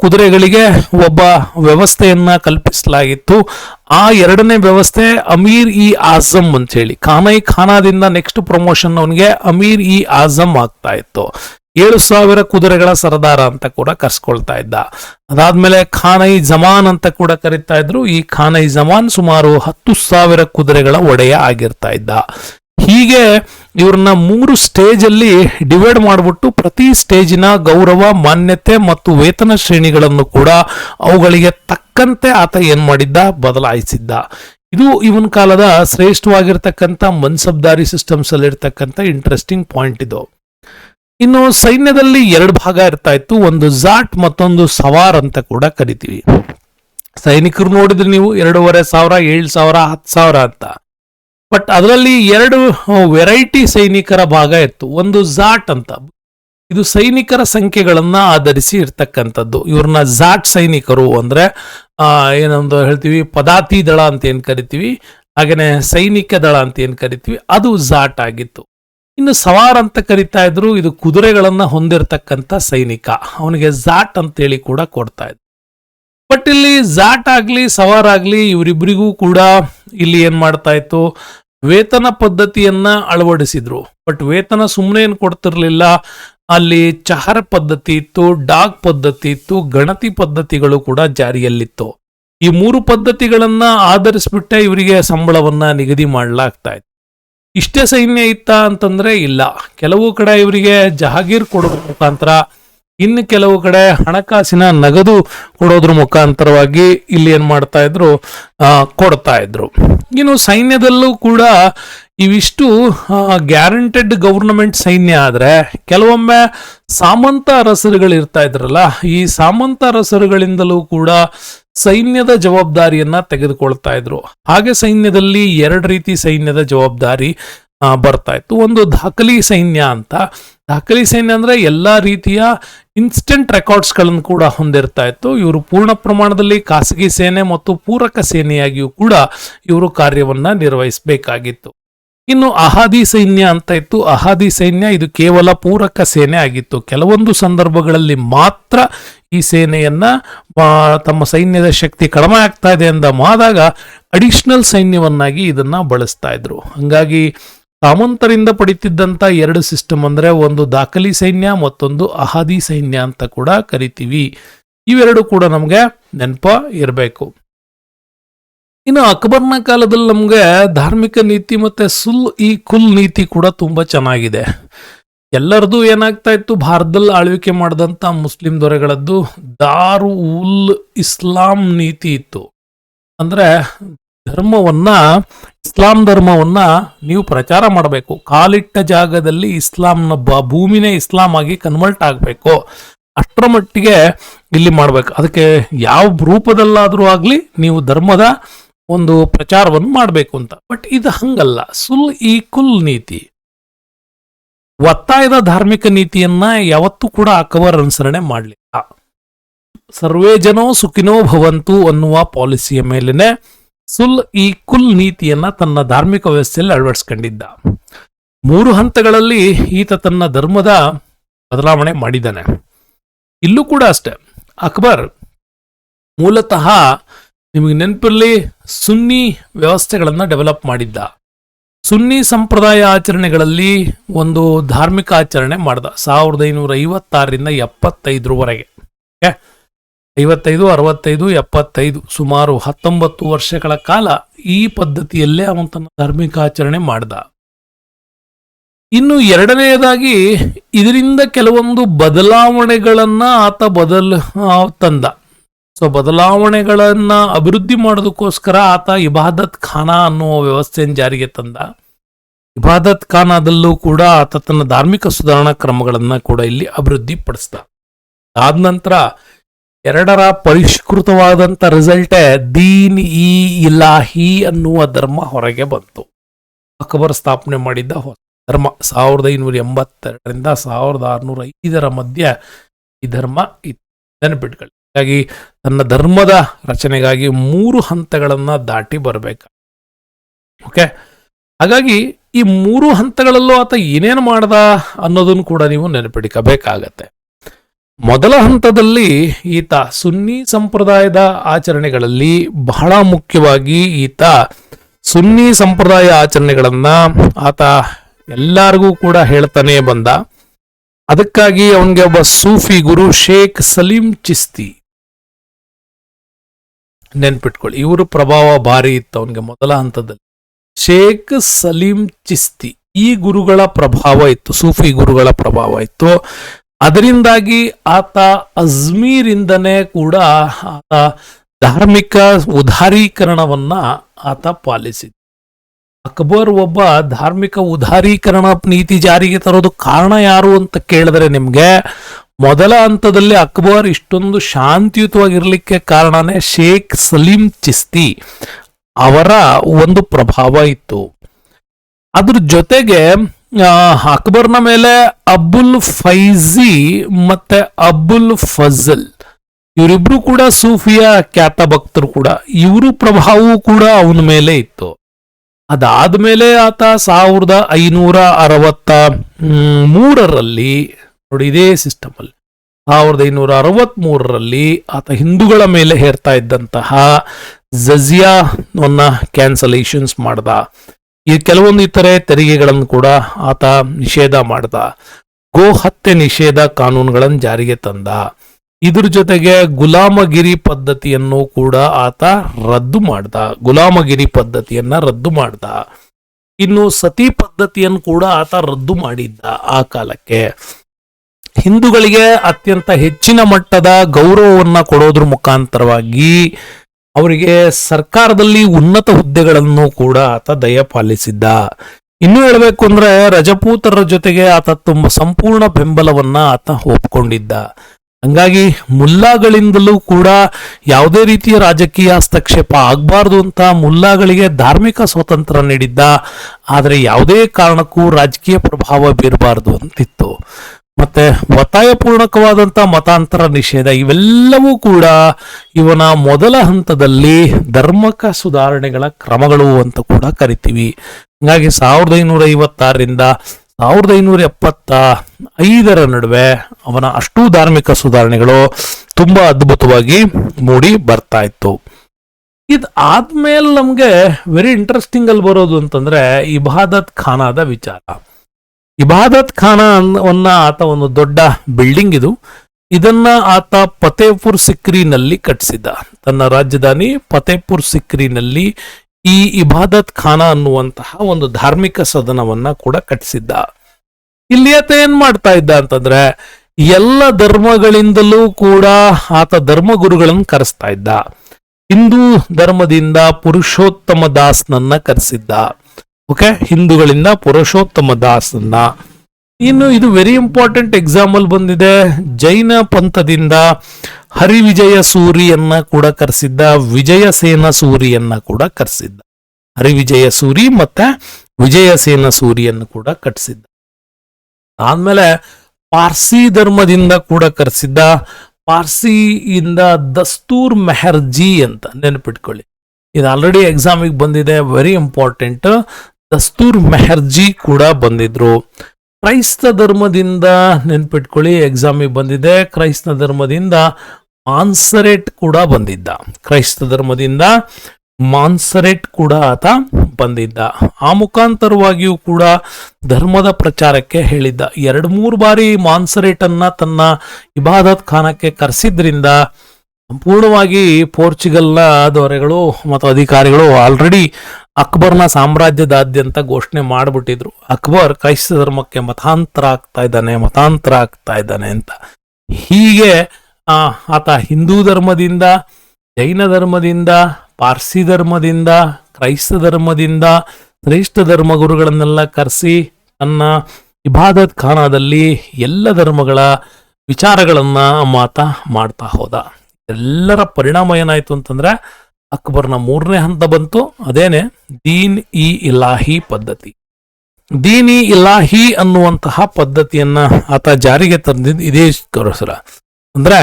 ಕುದುರೆಗಳಿಗೆ ಒಬ್ಬ ವ್ಯವಸ್ಥೆಯನ್ನ ಕಲ್ಪಿಸಲಾಗಿತ್ತು. ಆ ಎರಡನೇ ವ್ಯವಸ್ಥೆ ಅಮೀರ್ ಇ ಆಜಮ್ ಅಂತ ಹೇಳಿ. ಖಾನೈ ಖಾನಾದಿಂದ ನೆಕ್ಸ್ಟ್ ಪ್ರಮೋಷನ್ ಅವನಿಗೆ ಅಮೀರ್ ಇ ಆಜಮ್ ಆಗ್ತಾ ಇತ್ತು. ಏಳು ಸಾವಿರ ಕುದುರೆಗಳ ಸರದಾರ ಅಂತ ಕೂಡ ಕರ್ಸ್ಕೊಳ್ತಾ ಇದ್ದ. ಅದಾದ್ಮೇಲೆ ಖಾನೈ ಜಮಾನ್ ಅಂತ ಕೂಡ ಕರಿತಾ ಇದ್ರು. ಈ ಖಾನೈ ಜಮಾನ್ ಸುಮಾರು ಹತ್ತು ಸಾವಿರ ಕುದುರೆಗಳ ಒಡೆಯ ಆಗಿರ್ತಾ ಇದ್ದ. ಹೀಗೆ ಇವ್ರನ್ನ ಮೂರು ಸ್ಟೇಜ್ ಅಲ್ಲಿ ಡಿವೈಡ್ ಮಾಡಿಬಿಟ್ಟು ಪ್ರತಿ ಸ್ಟೇಜಿನ ಗೌರವ, ಮಾನ್ಯತೆ ಮತ್ತು ವೇತನ ಶ್ರೇಣಿಗಳನ್ನು ಕೂಡ ಅವುಗಳಿಗೆ ತಕ್ಕಂತೆ ಆತ ಏನು ಮಾಡಿದ್ದ? ಬದಲಾಯಿಸಿದ್ದ. ಇದು ಇವನ್ ಕಾಲದ ಶ್ರೇಷ್ಠವಾಗಿರ್ತಕ್ಕಂಥ ಮನ್ಸಬ್ದಾರಿ ಸಿಸ್ಟಮ್ಸ್ ಅಲ್ಲಿ ಇರ್ತಕ್ಕಂಥ ಇಂಟ್ರೆಸ್ಟಿಂಗ್ ಪಾಯಿಂಟ್ ಇದು. ಇನ್ನು ಸೈನ್ಯದಲ್ಲಿ ಎರಡು ಭಾಗ ಇರ್ತಾ ಇತ್ತು, ಒಂದು ಜಾಟ್ ಮತ್ತೊಂದು ಸವಾರ್ ಅಂತ ಕೂಡ ಕರಿತೀವಿ. ಸೈನಿಕರು ನೋಡಿದ್ರೆ ನೀವು ಎರಡೂವರೆ ಸಾವಿರ, ಏಳು ಸಾವಿರ, ಹತ್ತು ಸಾವಿರ ಅಂತ. ಬಟ್ ಅದರಲ್ಲಿ ಎರಡು ವೆರೈಟಿ ಸೈನಿಕರ ಭಾಗ ಇತ್ತು. ಒಂದು ಜಾಟ್ ಅಂತ. ಇದು ಸೈನಿಕರ ಸಂಖ್ಯೆಗಳನ್ನು ಆಧರಿಸಿ ಇರ್ತಕ್ಕಂಥದ್ದು. ಇವ್ರನ್ನ ಜಾಟ್ ಸೈನಿಕರು ಅಂದ್ರೆ ಏನೊಂದು ಹೇಳ್ತೀವಿ, ಪದಾತಿ ದಳ ಅಂತ ಏನು ಕರಿತೀವಿ ಹಾಗೆಯೇ ಸೈನಿಕ ದಳ ಅಂತ ಏನು ಕರಿತೀವಿ, ಅದು ಜಾಟ್ ಆಗಿತ್ತು. ಇನ್ನು ಸವಾರ್ ಅಂತ ಕರಿತಾ ಇದ್ರು, ಇದು ಕುದುರೆಗಳನ್ನು ಹೊಂದಿರತಕ್ಕಂಥ ಸೈನಿಕ. ಅವನಿಗೆ ಜಾಟ್ ಅಂತೇಳಿ ಕೂಡ ಕೊಡ್ತಾ ಇದ್ರು. ಬಟ್ ಇಲ್ಲಿ ಜಾಟ್ ಆಗಲಿ, ಸವಾರ್ ಆಗಲಿ ಇವರಿಬ್ಬರಿಗೂ ಕೂಡ ಇಲ್ಲಿ ಏನು ಮಾಡ್ತಾ ಇತ್ತು? ವೇತನ ಪದ್ಧತಿಯನ್ನ ಅಳವಡಿಸಿದ್ರು. ಬಟ್ ವೇತನ ಸುಮ್ಮನೆ ಏನು ಕೊಡ್ತಿರ್ಲಿಲ್ಲ. ಅಲ್ಲಿ ಚಹರ ಪದ್ಧತಿ ಇತ್ತು, ಡಾಗ್ ಪದ್ಧತಿ ಇತ್ತು, ಗಣತಿ ಪದ್ಧತಿಗಳು ಕೂಡ ಜಾರಿಯಲ್ಲಿತ್ತು. ಈ ಮೂರು ಪದ್ಧತಿಗಳನ್ನ ಆಧರಿಸ್ಬಿಟ್ಟೆ ಇವರಿಗೆ ಸಂಬಳವನ್ನ ನಿಗದಿ ಮಾಡಲಾಗ್ತಾ ಇತ್ತು. ಇಷ್ಟೇ ಸೈನ್ಯ ಇತ್ತ ಅಂತಂದ್ರೆ ಇಲ್ಲ. ಕೆಲವು ಕಡೆ ಇವರಿಗೆ ಜಹಾಗೀರ್ ಕೊಡುವ ಮುಖಾಂತರ ಇನ್ನು ಕೆಲವು ಕಡೆ ಹಣಕಾಸಿನ ನಗದು ಕೊಡೋದ್ರ ಮುಖಾಂತರವಾಗಿ ಇಲ್ಲಿ ಏನ್ ಮಾಡ್ತಾ ಇದ್ರು ಕೊಡ್ತಾ ಇದ್ರು. ಇನ್ನು ಸೈನ್ಯದಲ್ಲೂ ಕೂಡ ಇವಿಷ್ಟು ಗ್ಯಾರಂಟೆಡ್ ಗವರ್ನಮೆಂಟ್ ಸೈನ್ಯ ಆದರೆ ಕೆಲವೊಮ್ಮೆ ಸಾಮಂತ ಅರಸರುಗಳು ಇರ್ತಾ ಇದ್ರಲ್ಲ, ಈ ಸಾಮಂತ ಅರಸರುಗಳಿಂದಲೂ ಕೂಡ ಸೈನ್ಯದ ಜವಾಬ್ದಾರಿಯನ್ನ ತೆಗೆದುಕೊಳ್ತಾ ಇದ್ರು. ಹಾಗೆ ಸೈನ್ಯದಲ್ಲಿ ಎರಡು ರೀತಿ ಸೈನ್ಯದ ಜವಾಬ್ದಾರಿ ಬರ್ತಾ ಇತ್ತು. ಒಂದು ದಾಖಲಿ ಸೈನ್ಯ ಅಂತ. ದಾಖಲಿ ಸೈನ್ಯ ಅಂದ್ರೆ ಎಲ್ಲಾ ರೀತಿಯ ಇನ್ಸ್ಟೆಂಟ್ ರೆಕಾರ್ಡ್ಸ್ಗಳನ್ನು ಕೂಡ ಹೊಂದಿರ್ತಾ ಇತ್ತು. ಇವರು ಪೂರ್ಣ ಪ್ರಮಾಣದಲ್ಲಿ ಖಾಸಗಿ ಸೇನೆ ಮತ್ತು ಪೂರಕ ಸೇನೆಯಾಗಿಯೂ ಕೂಡ ಇವರು ಕಾರ್ಯವನ್ನ ನಿರ್ವಹಿಸಬೇಕಾಗಿತ್ತು. ಇನ್ನು ಅಹಾದಿ ಸೈನ್ಯ ಅಂತ ಇತ್ತು. ಅಹಾದಿ ಸೈನ್ಯ ಇದು ಕೇವಲ ಪೂರಕ ಸೇನೆ ಆಗಿತ್ತು. ಕೆಲವೊಂದು ಸಂದರ್ಭಗಳಲ್ಲಿ ಮಾತ್ರ ಈ ಸೇನೆಯನ್ನ ತಮ್ಮ ಸೈನ್ಯದ ಶಕ್ತಿ ಕಡಿಮೆ ಆಗ್ತಾ ಇದೆ ಅಂತ ಮಾದಾಗ ಅಡಿಷನಲ್ ಸೈನ್ಯವನ್ನಾಗಿ ಇದನ್ನ ಬಳಸ್ತಾ ಇದ್ರು. ಹಂಗಾಗಿ ಸಾಮಂತರಿಂದ ಪಡಿತಿದ್ದಂಥ ಎರಡು ಸಿಸ್ಟಮ್ ಅಂದರೆ ಒಂದು ದಾಖಲಿ ಸೈನ್ಯ, ಮತ್ತೊಂದು ಅಹಾದಿ ಸೈನ್ಯ ಅಂತ ಕೂಡ ಕರಿತೀವಿ. ಇವೆರಡು ಕೂಡ ನಮಗೆ ನೆನಪ ಇರಬೇಕು. ಇನ್ನು ಅಕ್ಬರ್ನ ಕಾಲದಲ್ಲಿ ನಮಗೆ ಧಾರ್ಮಿಕ ನೀತಿ ಮತ್ತು ಸುಲ್ ಈ ಕುಲ್ ನೀತಿ ಕೂಡ ತುಂಬ ಚೆನ್ನಾಗಿದೆ. ಎಲ್ಲರದು ಏನಾಗ್ತಾ ಇತ್ತು? ಭಾರತದಲ್ಲಿ ಆಳ್ವಿಕೆ ಮಾಡಿದಂಥ ಮುಸ್ಲಿಂ ದೊರೆಗಳದ್ದು ದಾರು ಉಲ್ ಇಸ್ಲಾಂ ನೀತಿ ಇತ್ತು. ಅಂದ್ರೆ ಧರ್ಮವನ್ನ, ಇಸ್ಲಾಂ ಧರ್ಮವನ್ನ ನೀವು ಪ್ರಚಾರ ಮಾಡಬೇಕು. ಕಾಲಿಟ್ಟ ಜಾಗದಲ್ಲಿ ಇಸ್ಲಾಂನ ಭೂಮಿನೇ ಇಸ್ಲಾಂ ಆಗಿ ಕನ್ವರ್ಟ್ ಆಗಬೇಕು. ಅಷ್ಟರ ಮಟ್ಟಿಗೆ ಇಲ್ಲಿ ಮಾಡಬೇಕು. ಅದಕ್ಕೆ ಯಾವ ರೂಪದಲ್ಲಾದರೂ ಆಗಲಿ ನೀವು ಧರ್ಮದ ಒಂದು ಪ್ರಚಾರವನ್ನು ಮಾಡಬೇಕು ಅಂತ. ಬಟ್ ಇದು ಹಂಗಲ್ಲ. ಸುಲ್ ಈ ಕುಲ್ ನೀತಿ. ಒತ್ತಾಯದ ಧಾರ್ಮಿಕ ನೀತಿಯನ್ನ ಯಾವತ್ತೂ ಕೂಡ ಅಕ್ಬರ್ ಅನುಸರಣೆ ಮಾಡಲಿಲ್ಲ. ಸರ್ವೇ ಜನೋ ಸುಖಿನೋ ಭವಂತು ಅನ್ನುವ ಪಾಲಿಸಿಯ ಮೇಲೆನೆ ಸುಲ್ ಈ ಕುಲ್ ನೀತಿಯನ್ನ ತನ್ನ ಧಾರ್ಮಿಕ ವ್ಯವಸ್ಥೆಯಲ್ಲಿ ಅಳವಡಿಸ್ಕೊಂಡಿದ್ದ. ಮೂರು ಹಂತಗಳಲ್ಲಿ ಈತ ತನ್ನ ಧರ್ಮದ ಬದಲಾವಣೆ ಮಾಡಿದ್ದಾನೆ. ಇಲ್ಲೂ ಕೂಡ ಅಷ್ಟೆ, ಅಕ್ಬರ್ ಮೂಲತಃ ನಿಮಗೆ ನೆನಪಿರಲಿ ಸುನ್ನಿ ವ್ಯವಸ್ಥೆಗಳನ್ನು ಡೆವಲಪ್ ಮಾಡಿದ್ದ. ಸುನ್ನಿ ಸಂಪ್ರದಾಯ ಆಚರಣೆಗಳಲ್ಲಿ ಒಂದು ಧಾರ್ಮಿಕ ಆಚರಣೆ ಮಾಡ್ದ, ಸಾವಿರದ ಐನೂರ ಐವತ್ತಾರರಿಂದ ಎಪ್ಪತ್ತೈದರವರೆಗೆ? ಐವತ್ತೈದು, ಅರವತ್ತೈದು, ಎಪ್ಪತ್ತೈದು, ಸುಮಾರು ಹತ್ತೊಂಬತ್ತು ವರ್ಷಗಳ ಕಾಲ ಈ ಪದ್ಧತಿಯಲ್ಲೇ ಅವನು ತನ್ನ ಧಾರ್ಮಿಕ ಆಚರಣೆ ಮಾಡ್ದ. ಇನ್ನು ಎರಡನೆಯದಾಗಿ ಇದರಿಂದ ಕೆಲವೊಂದು ಬದಲಾವಣೆಗಳನ್ನ ಆತ ಬದಲ್ ತಂದ. ಸೊ ಬದಲಾವಣೆಗಳನ್ನ ಅಭಿವೃದ್ಧಿ ಮಾಡೋದಕ್ಕೋಸ್ಕರ ಆತ ಇಬಾದತ್ ಖಾನಾ ಅನ್ನುವ ವ್ಯವಸ್ಥೆಯನ್ನು ಜಾರಿಗೆ ತಂದ. ಇಬಾದತ್ ಖಾನಾದಲ್ಲೂ ಕೂಡ ಆತ ತನ್ನ ಧಾರ್ಮಿಕ ಸುಧಾರಣಾ ಕ್ರಮಗಳನ್ನ ಕೂಡ ಇಲ್ಲಿ ಅಭಿವೃದ್ಧಿ ಪಡಿಸ್ದ ಆದ ನಂತರ ಎರಡರ ಪರಿಷ್ಕೃತವಾದಂಥ ರಿಸಲ್ಟೇ ದೀನ್ ಇ ಇಲಾಹಿ ಅನ್ನುವ ಧರ್ಮ ಹೊರಗೆ ಬಂತು. ಅಕ್ಬರ್ ಸ್ಥಾಪನೆ ಮಾಡಿದ್ದ ಹೊಸ ಧರ್ಮ ಸಾವಿರದ ಐನೂರ ಎಂಬತ್ತೆರಡರಿಂದ ಸಾವಿರದ ಆರುನೂರ ಐದರ ಮಧ್ಯೆ ಈ ಧರ್ಮ ಇತ್ತು. ನೆನಪಿಟ್ಕೊಳ್ಳಿ ಹಾಗಾಗಿ ತನ್ನ ಧರ್ಮದ ರಚನೆಗಾಗಿ ಮೂರು ಹಂತಗಳನ್ನು ದಾಟಿ ಬರಬೇಕು? ಓಕೆ? ಹಾಗಾಗಿ ಈ ಮೂರು ಹಂತಗಳಲ್ಲೂ ಆತ ಏನೇನು ಮಾಡ್ದ ಅನ್ನೋದನ್ನು ಕೂಡ ನೀವು ನೆನಪಿಡಿಕಬೇಕಾಗತ್ತೆ. ಮೊದಲ ಹಂತದಲ್ಲಿ ಈತ ಸುನ್ನಿ ಸಂಪ್ರದಾಯದ ಆಚರಣೆಗಳಲ್ಲಿ ಬಹಳ ಮುಖ್ಯವಾಗಿ ಈತ ಸುನ್ನಿ ಸಂಪ್ರದಾಯ ಆಚರಣೆಗಳನ್ನ ಆತ ಎಲ್ಲರಿಗೂ ಕೂಡ ಹೇಳ್ತಾನೆ ಬಂದ. ಅದಕ್ಕಾಗಿ ಅವನಿಗೆ ಒಬ್ಬ ಸೂಫಿ ಗುರು ಶೇಖ್ ಸಲೀಂ ಚಿಸ್ತಿ ನೆನ್ಪಿಟ್ಕೊಳ್ಳಿ. ಇವರು ಪ್ರಭಾವ ಭಾರಿ ಇತ್ತು ಅವನಿಗೆ ಮೊದಲ ಹಂತದಲ್ಲಿ. ಶೇಖ್ ಸಲೀಂ ಚಿಸ್ತಿ ಈ ಗುರುಗಳ ಪ್ರಭಾವ ಇತ್ತು, ಸೂಫಿ ಗುರುಗಳ ಪ್ರಭಾವ ಇತ್ತು. ಅದರಿಂದಾಗಿ ಆತ ಅಜ್ಮೀರಿಂದನೇ ಕೂಡ ಆತ ಧಾರ್ಮಿಕ ಉದಾರೀಕರಣವನ್ನ ಆತ ಪಾಲಿಸಿದ. ಅಕ್ಬರ್ ಒಬ್ಬ ಧಾರ್ಮಿಕ ಉದಾರೀಕರಣ ನೀತಿ ಜಾರಿಗೆ ತರೋದು ಕಾರಣ ಯಾರು ಅಂತ ಕೇಳಿದ್ರೆ ನಿಮ್ಗೆ ಮೊದಲ ಹಂತದಲ್ಲಿ ಅಕ್ಬರ್ ಇಷ್ಟೊಂದು ಶಾಂತಿಯುತವಾಗಿರ್ಲಿಕ್ಕೆ ಕಾರಣನೇ ಶೇಖ್ ಸಲೀಂ ಚಿಸ್ತಿ ಅವರ ಒಂದು ಪ್ರಭಾವ ಇತ್ತು. ಅದ್ರ ಜೊತೆಗೆ ಅಕ್ಬರ್ನ ಮೇಲೆ ಅಬ್ಬುಲ್ ಫೈಜಿ ಮತ್ತೆ ಅಬ್ಬುಲ್ ಫಜಲ್. ಇವರಿಬ್ರು ಕೂಡ ಸೂಫಿಯ ಖ್ಯಾತ ಭಕ್ತರು ಕೂಡ. ಇವರು ಪ್ರಭಾವವೂ ಕೂಡ ಅವನ ಮೇಲೆ ಇತ್ತು. ಅದಾದ್ಮೇಲೆ ಆತ ಸಾವಿರದ ಐನೂರ ಅರವತ್ತ ಮೂರರಲ್ಲಿ, ನೋಡಿ ಇದೇ ಸಿಸ್ಟಮ್ ಅಲ್ಲಿ. ಸಾವಿರದ ಐನೂರ ಅರವತ್ತ್ ಮೂರರಲ್ಲಿ ಆತ ಹಿಂದೂಗಳ ಮೇಲೆ ಹೇರ್ತಾ ಇದ್ದಂತಹ ಜಜಿಯಾವನ್ನ ಕ್ಯಾನ್ಸಲೇಷನ್ಸ್ ಮಾಡ್ದ. ಈ ಕೆಲವೊಂದು ಇತರೆ ತೆರಿಗೆಗಳನ್ನು ಕೂಡ ಆತ ನಿಷೇಧ ಮಾಡ್ದ. ಗೋ ಹತ್ಯೆ ನಿಷೇಧ ಕಾನೂನುಗಳನ್ನು ಜಾರಿಗೆ ತಂದ. ಇದ್ರ ಜೊತೆಗೆ ಗುಲಾಮಗಿರಿ ಪದ್ಧತಿಯನ್ನು ಕೂಡ ಆತ ರದ್ದು ಮಾಡ್ದ. ಗುಲಾಮಗಿರಿ ಪದ್ಧತಿಯನ್ನ ರದ್ದು ಮಾಡ್ದ. ಇನ್ನು ಸತಿ ಪದ್ಧತಿಯನ್ನು ಕೂಡ ಆತ ರದ್ದು ಮಾಡಿದ್ದ ಆ ಕಾಲಕ್ಕೆ. ಹಿಂದೂಗಳಿಗೆ ಅತ್ಯಂತ ಹೆಚ್ಚಿನ ಮಟ್ಟದ ಗೌರವವನ್ನು ಕೊಡೋದ್ರ ಮುಖಾಂತರವಾಗಿ ಅವರಿಗೆ ಸರ್ಕಾರದಲ್ಲಿ ಉನ್ನತ ಹುದ್ದೆಗಳನ್ನು ಕೂಡ ಆತ ದಯಪಾಲಿಸಿದ್ದ ಇನ್ನು ಹೇಳಬೇಕು ಅಂದ್ರೆ ರಜಪೂತರ ಜೊತೆಗೆ ಆತ ತುಂಬ ಸಂಪೂರ್ಣ ಬೆಂಬಲವನ್ನ ಆತ ಒಪ್ಕೊಂಡಿದ್ದ. ಹಂಗಾಗಿ ಮುಲ್ಲಾಗಳಿಂದಲೂ ಕೂಡ ಯಾವುದೇ ರೀತಿಯ ರಾಜಕೀಯ ಹಸ್ತಕ್ಷೇಪ ಆಗಬಾರ್ದು ಅಂತ ಮುಲ್ಲಾಗಳಿಗೆ ಧಾರ್ಮಿಕ ಸ್ವಾತಂತ್ರ್ಯ ನೀಡಿದ್ದ. ಆದರೆ ಯಾವುದೇ ಕಾರಣಕ್ಕೂ ರಾಜಕೀಯ ಪ್ರಭಾವ ಬೀರಬಾರ್ದು ಅಂತಿತ್ತು. ಮತ್ತೆ ಒತ್ತಾಯಪೂರ್ಣಕವಾದಂಥ ಮತಾಂತರ ನಿಷೇಧ ಇವೆಲ್ಲವೂ ಕೂಡ ಇವನ ಮೊದಲ ಹಂತದಲ್ಲಿ ಧರ್ಮಕ ಸುಧಾರಣೆಗಳ ಕ್ರಮಗಳು ಅಂತ ಕೂಡ ಕರಿತೀವಿ. ಹಾಗಾಗಿ ಸಾವಿರದ ಐನೂರ ಐವತ್ತಾರರಿಂದ ಸಾವಿರದ ಐನೂರ ಎಪ್ಪತ್ತ ಐದರ ನಡುವೆ ಅವನ ಅಷ್ಟೂ ಧಾರ್ಮಿಕ ಸುಧಾರಣೆಗಳು ತುಂಬಾ ಅದ್ಭುತವಾಗಿ ಮೂಡಿ ಬರ್ತಾ ಇತ್ತು. ಇದು ಆದ್ಮೇಲೆ ನಮಗೆ ವೆರಿ ಇಂಟ್ರೆಸ್ಟಿಂಗ್ ಅಲ್ಲಿ ಬರೋದು ಅಂತಂದ್ರೆ ಇಬಾದತ್ ಖಾನಾದ ವಿಚಾರ. ಇಬಾದತ್ ಖಾನ ಅನ್ನ ಆತ ಒಂದು ದೊಡ್ಡ ಬಿಲ್ಡಿಂಗ್ ಇದು. ಇದನ್ನ ಆತ ಫತೇಪುರ್ ಸಿಕ್ರಿನಲ್ಲಿ ಕಟ್ಟಿಸಿದ್ದ ತನ್ನ ರಾಜಧಾನಿ ಫತೇಪುರ್ ಸಿಕ್ರಿನಲ್ಲಿ ಈ ಇಬಾದತ್ ಖಾನ ಅನ್ನುವಂತಹ ಒಂದು ಧಾರ್ಮಿಕ ಸದನವನ್ನ ಕೂಡ ಕಟ್ಟಿಸಿದ್ದ ಇಲ್ಲಿ ಆತ ಏನ್ ಮಾಡ್ತಾ ಇದ್ದ ಅಂತಂದ್ರೆ, ಎಲ್ಲ ಧರ್ಮಗಳಿಂದಲೂ ಕೂಡ ಆತ ಧರ್ಮಗುರುಗಳನ್ನು ಕರೆಸ್ತಾ ಇದ್ದ. ಹಿಂದೂ ಧರ್ಮದಿಂದ ಪುರುಷೋತ್ತಮ ದಾಸ್ನನ್ನ ಕರೆಸಿದ್ದ. ಓಕೆ ಹಿಂದೂಗಳಿಂದ ಪುರುಷೋತ್ತಮ ದಾಸನ್ನ. ಇನ್ನು ಇದು ವೆರಿ ಇಂಪಾರ್ಟೆಂಟ್ ಎಕ್ಸಾಂಪಲ್ ಬಂದಿದೆ. ಜೈನ ಪಂಥದಿಂದ ಹರಿವಿಜಯ ಸೂರಿಯನ್ನ ಕೂಡ ಕರೆಸಿದ್ದ ವಿಜಯಸೇನ ಸೂರಿಯನ್ನ ಕೂಡ ಕರೆಸಿದ್ದ. ಹರಿವಿಜಯ ಸೂರಿ ಮತ್ತೆ ವಿಜಯಸೇನ ಸೂರಿಯನ್ನು ಕೂಡ ಕಟ್ಸಿದ್ದ. ಆದ್ಮೇಲೆ ಪಾರ್ಸಿ ಧರ್ಮದಿಂದ ಕೂಡ ಕರೆಸಿದ್ದ ಪಾರ್ಸಿಯಿಂದ ದಸ್ತೂರ್ ಮೆಹರ್ಜಿ ಅಂತ ನೆನಪಿಟ್ಕೊಳ್ಳಿ. ಇದು ಆಲ್ರೆಡಿ ಎಕ್ಸಾಮಿಗೆ ಬಂದಿದೆ ವೆರಿ ಇಂಪಾರ್ಟೆಂಟ್ ದಸ್ತೂರ್ ಮೆಹರ್ಜಿ ಕೂಡ ಬಂದಿದ್ರು. ಕ್ರೈಸ್ತ ಧರ್ಮದಿಂದ ನೆನ್ಪಿಟ್ಕೊಳ್ಳಿ ಎಕ್ಸಾಮಿಗೆ ಬಂದಿದೆ. ಕ್ರೈಸ್ತ ಧರ್ಮದಿಂದ ಮಾನ್ಸರೇಟ್ ಕೂಡ ಬಂದಿದ್ದ. ಕ್ರೈಸ್ತ ಧರ್ಮದಿಂದ ಮಾನ್ಸರೇಟ್ ಕೂಡ ಆತ ಬಂದಿದ್ದ. ಆ ಮುಖಾಂತರವಾಗಿಯೂ ಕೂಡ ಧರ್ಮದ ಪ್ರಚಾರಕ್ಕೆ ಹೇಳಿದ್ದ. ಎರಡು ಮೂರು ಬಾರಿ ಮಾನ್ಸರೇಟ್ ಅನ್ನ ತನ್ನ ಇಬಾದತ್ ಖಾನಕ್ಕೆ ಕರೆಸಿದ್ರಿಂದ ಸಂಪೂರ್ಣವಾಗಿ ಪೋರ್ಚುಗಲ್ನ ದೊರೆಗಳು ಮತ್ತು ಅಧಿಕಾರಿಗಳು ಆಲ್ರೆಡಿ ಅಕ್ಬರ್ನ ಸಾಮ್ರಾಜ್ಯದಾದ್ಯಂತ ಘೋಷಣೆ ಮಾಡಿಬಿಟ್ಟಿದ್ರು. ಅಕ್ಬರ್ ಕ್ರೈಸ್ತ ಧರ್ಮಕ್ಕೆ ಮತಾಂತರ ಆಗ್ತಾ ಇದ್ದಾನೆ, ಮತಾಂತರ ಆಗ್ತಾ ಇದ್ದಾನೆ ಅಂತ. ಹೀಗೆ ಆತ ಹಿಂದೂ ಧರ್ಮದಿಂದ, ಜೈನ ಧರ್ಮದಿಂದ, ಪಾರ್ಸಿ ಧರ್ಮದಿಂದ, ಕ್ರೈಸ್ತ ಧರ್ಮದಿಂದ, ಶ್ರೇಷ್ಠ ಧರ್ಮ ಗುರುಗಳನ್ನೆಲ್ಲ ಕರೆಸಿ ತನ್ನ ಇಬಾದತ್ ಖಾನಾದಲ್ಲಿ ಎಲ್ಲ ಧರ್ಮಗಳ ವಿಚಾರಗಳನ್ನು ಮಾತ ಮಾಡ್ತಾ ಹೋದ. ಎಲ್ಲರ ಪರಿಣಾಮ ಏನಾಯಿತು ಅಂತಂದ್ರೆ ಅಕ್ಬರ್ನ ಮೂರನೇ ಹಂತ ಬಂತು. ಅದೇನೆ, ದೀನ್ ಇ ಇಲಾಹಿ ಪದ್ಧತಿ. ದೀನ್ ಇ ಇಲಾಹಿ ಅನ್ನುವಂತಹ ಪದ್ಧತಿಯನ್ನ ಆತ ಜಾರಿಗೆ ತಂದಿದ್ದು ಇದೇ ಕರಸರ ಅಂದ್ರೆ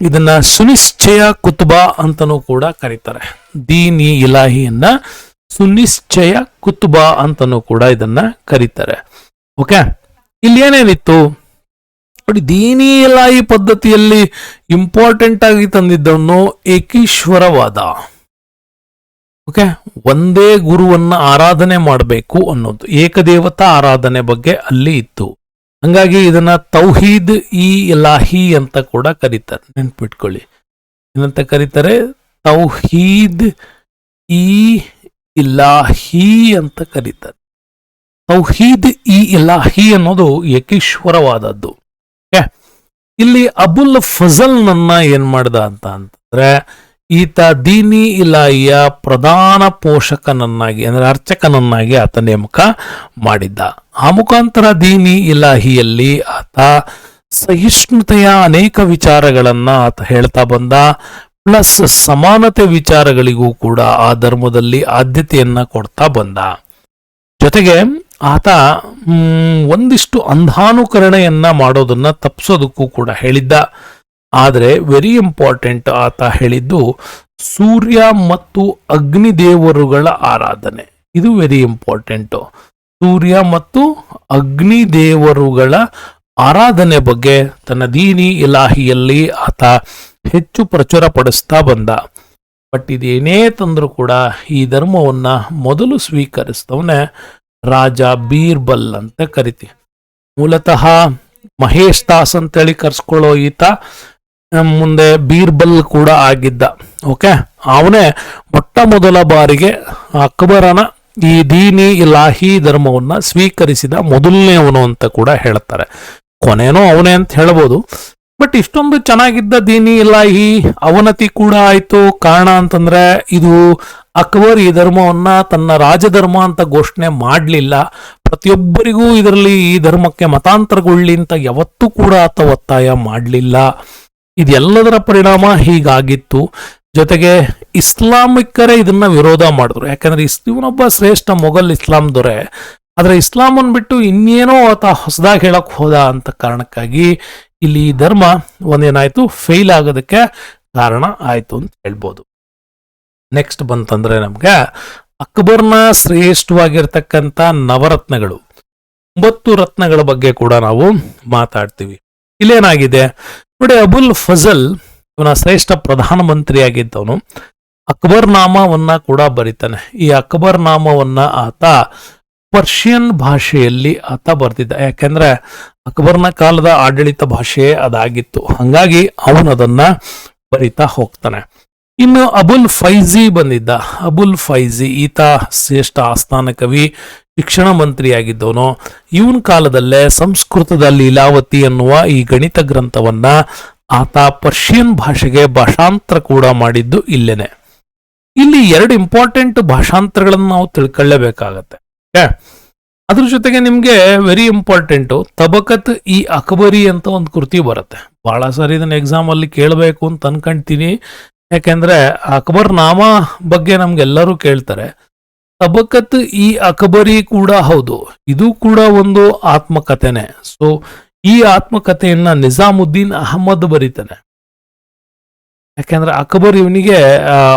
ಇದನ್ನ ಸುನಿಶ್ಚಯ ಕುತುಬಾ ಅಂತನೂ ಕೂಡ ಕರೀತಾರೆ. ದೀನ್ ಇ ಇಲಾಹಿಯನ್ನ ಸುನಿಶ್ಚಯ ಕುತುಬಾ ಅಂತನೂ ಕೂಡ ಇದನ್ನ ಕರೀತಾರೆ. ಓಕೆ? ಇಲ್ಲಿ ಏನೇನಿತ್ತು? ನೋಡಿ, ದೀನಿ ಇಲಾಹಿ ಪದ್ಧತಿಯಲ್ಲಿ ಇಂಪಾರ್ಟೆಂಟ್ ಆಗಿ ತಂದಿದ್ದವನು ಏಕೀಶ್ವರವಾದ ಓಕೆ ಒಂದೇ ಗುರುವನ್ನ ಆರಾಧನೆ ಮಾಡಬೇಕು ಅನ್ನೋದು. ಏಕದೇವತಾ ಆರಾಧನೆ ಬಗ್ಗೆ ಅಲ್ಲಿ ಇತ್ತು. ಹಂಗಾಗಿ ಇದನ್ನ ತೌಹೀದ್ ಇ ಇಲಾಹಿ ಅಂತ ಕೂಡ ಕರೀತಾರೆ. ನೆನ್ಪಿಟ್ಕೊಳ್ಳಿ. ಏನಂತ ಕರೀತಾರೆ? ತೌಹೀದ್ ಇ ಇಲಾಹಿ ಅಂತ ಕರೀತಾರೆ. ತೌಹೀದ್ ಇ ಇಲಾಹಿ ಅನ್ನೋದು ಏಕೀಶ್ವರವಾದದ್ದು. ಇಲ್ಲಿ ಅಬುಲ್ ಫಜಲ್ ನನ್ನ ಏನ್ ಮಾಡ್ದ ಅಂತ ಅಂತಂದ್ರೆ ಈತ ದೀನಿ ಇಲಾಹಿಯ ಪ್ರಧಾನ ಪೋಷಕನನ್ನಾಗಿ, ಅಂದರೆ ಅರ್ಚಕನನ್ನಾಗಿ ಆತ ನೇಮಕ ಮಾಡಿದ್ದ. ಆ ಮುಖಾಂತರ ದೀನಿ ಇಲಾಹಿಯಲ್ಲಿ ಆತ ಸಹಿಷ್ಣುತೆಯ ಅನೇಕ ವಿಚಾರಗಳನ್ನು ಆತ ಹೇಳ್ತಾ ಬಂದ. ಪ್ಲಸ್ ಸಮಾನತೆ ವಿಚಾರಗಳಿಗೂ ಕೂಡ ಆ ಧರ್ಮದಲ್ಲಿ ಆದ್ಯತೆಯನ್ನು ಕೊಡ್ತಾ ಬಂದ. ಜೊತೆಗೆ ಆತ ಒಂದಿಷ್ಟು ಅಂಧಾನುಕರಣೆಯನ್ನ ಮಾಡೋದನ್ನ ತಪ್ಪಿಸೋದಕ್ಕೂ ಕೂಡ ಹೇಳಿದ್ದ. ಆದರೆ ವೆರಿ ಇಂಪಾರ್ಟೆಂಟ್ ಆತ ಹೇಳಿದ್ದು ಸೂರ್ಯ ಮತ್ತು ಅಗ್ನಿ ದೇವರುಗಳ ಆರಾಧನೆ. ಇದು ವೆರಿ ಇಂಪಾರ್ಟೆಂಟ್ ಸೂರ್ಯ ಮತ್ತು ಅಗ್ನಿ ದೇವರುಗಳ ಆರಾಧನೆ ಬಗ್ಗೆ ತನ್ನ ದೀನಿ ಇಲಾಹಿಯಲ್ಲಿ ಆತ ಹೆಚ್ಚು ಪ್ರಚುರ ಪಡಿಸ್ತಾ ಬಂದ. ಬಟ್ ಇದೇನೇ ತಂದರೂ ಕೂಡ ಈ ಧರ್ಮವನ್ನ ಮೊದಲು ಸ್ವೀಕರಿಸಿದವನೇ ರಾಜ ಬೀರ್ಬಲ್ ಅಂತ ಕರಿತೀವಿ. ಮೂಲತಃ ಮಹೇಶ್ ದಾಸ್ ಅಂತೇಳಿ ಕರ್ಸ್ಕೊಳ್ಳೋ ಈತ ಮುಂದೆ ಬೀರ್ಬಲ್ ಕೂಡ ಆಗಿದ್ದ. ಓಕೆ? ಅವನೇ ಮೊಟ್ಟ ಮೊದಲ ಬಾರಿಗೆ ಅಕ್ಬರನ ಈ ದೀನಿ ಇಲಾಹಿ ಧರ್ಮವನ್ನ ಸ್ವೀಕರಿಸಿದ ಮೊದಲನೇವನು ಅಂತ ಕೂಡ ಹೇಳ್ತಾರೆ. ಕೊನೆನೋ ಅವನೇ ಅಂತ ಹೇಳ್ಬೋದು. ಬಟ್ ಇಷ್ಟೊಂದು ಚೆನ್ನಾಗಿದ್ದ ದೀನಿ ಇಲಾಹಿ ಅವನತಿ ಕೂಡ ಆಯ್ತು. ಕಾರಣ ಅಂತಂದ್ರೆ ಇದು ಅಕ್ಬರ್ ಈ ಧರ್ಮವನ್ನ ತನ್ನ ರಾಜಧರ್ಮ ಅಂತ ಘೋಷಣೆ ಮಾಡಲಿಲ್ಲ. ಪ್ರತಿಯೊಬ್ಬರಿಗೂ ಇದರಲ್ಲಿ ಈ ಧರ್ಮಕ್ಕೆ ಮತಾಂತರಗೊಳ್ಳಿ ಅಂತ ಯಾವತ್ತೂ ಕೂಡ ಆತ ಒತ್ತಾಯ ಮಾಡಲಿಲ್ಲ. ಇದೆಲ್ಲದರ ಪರಿಣಾಮ ಹೀಗಾಗಿತ್ತು. ಜೊತೆಗೆ ಇಸ್ಲಾಮಿಕರೇ ಇದನ್ನ ವಿರೋಧ ಮಾಡಿದ್ರು. ಯಾಕಂದ್ರೆ ಇಸ್ ಇವನೊಬ್ಬ ಶ್ರೇಷ್ಠ ಮೊಘಲ್ ಇಸ್ಲಾಂ ದೊರೆ. ಆದರೆ ಇಸ್ಲಾಂ ಬಿಟ್ಟು ಇನ್ನೇನೋ ಆತ ಹೊಸದಾಗಿ ಹೇಳಕ್ ಹೋದ ಅಂತ ಕಾರಣಕ್ಕಾಗಿ ಇಲ್ಲಿ ಈ ಧರ್ಮ ಒಂದೇನಾಯ್ತು? ಫೇಲ್ ಆಗೋದಕ್ಕೆ ಕಾರಣ ಆಯ್ತು ಅಂತ ಹೇಳ್ಬೋದು. ನೆಕ್ಸ್ಟ್ ಬಂತಂದ್ರೆ ನಮ್ಗೆ ಅಕ್ಬರ್ನ ಶ್ರೇಷ್ಠವಾಗಿರ್ತಕ್ಕಂಥ ನವರತ್ನಗಳು. ಒಂಬತ್ತು ರತ್ನಗಳ ಬಗ್ಗೆ ಕೂಡ ನಾವು ಮಾತಾಡ್ತೀವಿ. ಇಲ್ಲೇನಾಗಿದೆ ನೋಡಿ, ಅಬುಲ್ ಫಜಲ್ ಇವನ ಶ್ರೇಷ್ಠ ಪ್ರಧಾನಮಂತ್ರಿ ಆಗಿದ್ದವನು ಅಕ್ಬರ್ ನಾಮವನ್ನ ಕೂಡ ಬರೀತಾನೆ. ಈ ಅಕ್ಬರ್ ನಾಮವನ್ನ ಆತ ಪರ್ಷಿಯನ್ ಭಾಷೆಯಲ್ಲಿ ಆತ ಬರ್ತಿದ್ದ. ಯಾಕೆಂದ್ರೆ ಅಕ್ಬರ್ನ ಕಾಲದ ಆಡಳಿತ ಭಾಷೆಯೇ ಅದಾಗಿತ್ತು. ಹಂಗಾಗಿ ಅವನದನ್ನ ಬರಿತಾ ಹೋಗ್ತಾನೆ. ಇನ್ನು ಅಬುಲ್ ಫೈಜಿ ಬಂದಿದ್ದ. ಅಬುಲ್ ಫೈಜಿ ಈತ ಶ್ರೇಷ್ಠ ಆಸ್ಥಾನ ಕವಿ, ಶಿಕ್ಷಣ ಮಂತ್ರಿಯಾಗಿದ್ದವನು. ಇವನ ಕಾಲದಲ್ಲೇ ಸಂಸ್ಕೃತದ ಲೀಲಾವತಿ ಅನ್ನುವ ಈ ಗಣಿತ ಗ್ರಂಥವನ್ನ ಆತ ಪರ್ಷಿಯನ್ ಭಾಷೆಗೆ ಭಾಷಾಂತರ ಕೂಡ ಮಾಡಿದ್ದು ಇಲ್ಲೇನೆ. ಇಲ್ಲಿ ಎರಡು ಇಂಪಾರ್ಟೆಂಟ್ ಭಾಷಾಂತರಗಳನ್ನು ನಾವು ತಿಳ್ಕೊಳ್ಳೇಬೇಕಾಗತ್ತೆ? ಅದ್ರ ಜೊತೆಗೆ ನಿಮ್ಗೆ ವೆರಿ ಇಂಪಾರ್ಟೆಂಟು, ತಬಕತ್ ಈ ಅಕ್ಬರಿ ಅಂತ ಒಂದು ಕೃತಿ ಬರುತ್ತೆ. ಬಹಳ ಸಾರಿ ಇದನ್ನ ಎಕ್ಸಾಮ್ ಅಲ್ಲಿ ಕೇಳಬೇಕು ಅಂತ ಅನ್ಕೊಂತೀನಿ ಯಾಕೆಂದ್ರೆ ಅಕ್ಬರ್ ನಾಮ ಬಗ್ಗೆ ನಮಗೆಲ್ಲರೂ ಕೇಳ್ತಾರೆ. ತಬಕತ್ ಈ ಅಕ್ಬರಿ ಕೂಡ ಹೌದು. ಇದು ಕೂಡ ಒಂದು ಆತ್ಮಕಥೆನೆ. ಸೊ ಈ ಆತ್ಮಕಥೆಯನ್ನ ನಿಜಾಮುದ್ದೀನ್ ಅಹಮದ್ ಬರೀತಾನೆ. ಯಾಕೆಂದ್ರೆ ಅಕ್ಬರ್ ಇವನಿಗೆ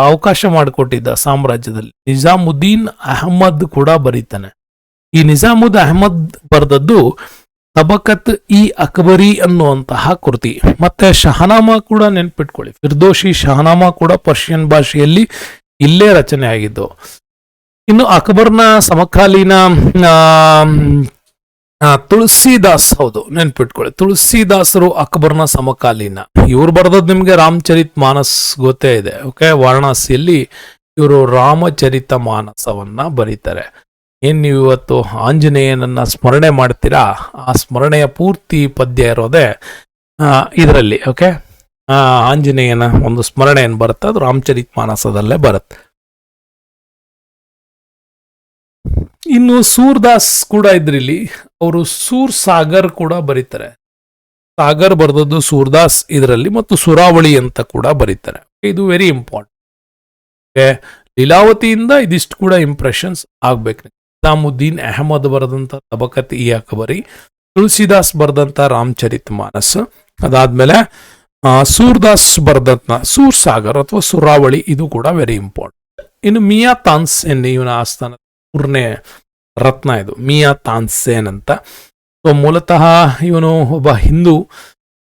ಅವಕಾಶ ಮಾಡಿಕೊಟ್ಟಿದ್ದ ಸಾಮ್ರಾಜ್ಯದಲ್ಲಿ. ನಿಜಾಮುದ್ದೀನ್ ಅಹಮದ್ ಕೂಡ ಬರೀತಾನೆ. ಈ ನಿಜಾಮುದ್ ಅಹಮದ್ ಬರೆದದ್ದು ತಬಕತ್ ಇ ಅಕ್ಬರಿ ಅನ್ನುವಂತಹ ಕೃತಿ. ಮತ್ತೆ ಶಹನಾಮ ಕೂಡ ನೆನ್ಪಿಟ್ಕೊಳ್ಳಿ. ಫಿರ್ದೋಶಿ ಶಹನಾಮ ಕೂಡ ಪರ್ಷಿಯನ್ ಭಾಷೆಯಲ್ಲಿ ಇಲ್ಲೇ ರಚನೆ ಆಗಿದ್ದು. ಇನ್ನು ಅಕ್ಬರ್ನ ಸಮಕಾಲೀನ ತುಳಸಿದಾಸ್ ಹೌದು, ನೆನ್ಪಿಟ್ಕೊಳ್ಳಿ. ತುಳಸಿದಾಸರು ಅಕ್ಬರ್ನ ಸಮಕಾಲೀನ. ಇವ್ರು ಬರೆದದ್ದು ನಿಮ್ಗೆ ರಾಮಚರಿತ್ ಮಾನಸ್ ಗೊತ್ತೇ ಇದೆ. ಓಕೆ, ವಾರಣಾಸಿಯಲ್ಲಿ ಇವರು ರಾಮಚರಿತ ಮಾನಸವನ್ನ ಬರೀತಾರೆ. ಏನ್ ನೀವು ಇವತ್ತು ಆಂಜನೇಯನನ್ನ ಸ್ಮರಣೆ ಮಾಡ್ತೀರಾ? ಆ ಸ್ಮರಣೆಯ ಪೂರ್ತಿ ಪದ್ಯ ಇರೋದೇ ಇದರಲ್ಲಿ ಓಕೆ ಆಂಜನೇಯನ ಒಂದು ಸ್ಮರಣೆ ಏನ್ ಬರುತ್ತೆ, ಅದು ರಾಮಚರಿತ್ ಮಾನಸದಲ್ಲೇ ಬರುತ್ತೆ. ಇನ್ನು ಸೂರ್ದಾಸ್ ಕೂಡ ಇದ್ರಲ್ಲಿ, ಅವರು ಸೂರ್ ಸಾಗರ್ ಕೂಡ ಬರೀತಾರೆ. ಸಾಗರ್ ಬರೆದದ್ದು ಸೂರ್ದಾಸ್ ಇದರಲ್ಲಿ ಮತ್ತು ಸುರಾವಳಿ ಅಂತ ಕೂಡ ಬರೀತಾರೆ. ಇದು ವೆರಿ ಇಂಪಾರ್ಟೆಂಟ್ ಲೀಲಾವತಿಯಿಂದ ಇದಿಷ್ಟು ಕೂಡ ಇಂಪ್ರೆಷನ್ಸ್ ಆಗ್ಬೇಕು ನಿಜಾಮುದ್ದೀನ್ ಅಹಮದ್ ಬರೆದಂತ ತಬಕತ್ ಇ ಅಕಬರಿ, ತುಳಸಿದಾಸ್ ಬರೆದಂತ ರಾಮಚರಿತ್ ಮಾನಸ್, ಅದಾದ್ಮೇಲೆ ಸೂರ್ದಾಸ್ ಬರೆದಂತ ಸೂರ್ ಸಾಗರ್ ಅಥವಾ ಸುರಾವಳಿ ಇದು ಕೂಡ ವೆರಿ ಇಂಪಾರ್ಟೆಂಟ್ ಇನ್ನು ಮಿಯಾ ತಾನ್ಸೇನ್ ಇವನ ಆಸ್ಥಾನ ಮೂರನೇ ರತ್ನ ಇದು, ಮಿಯಾ ತಾನ್ಸೇನ್ ಅಂತ. ಸೊ ಮೂಲತಃ ಇವನು ಒಬ್ಬ ಹಿಂದೂ,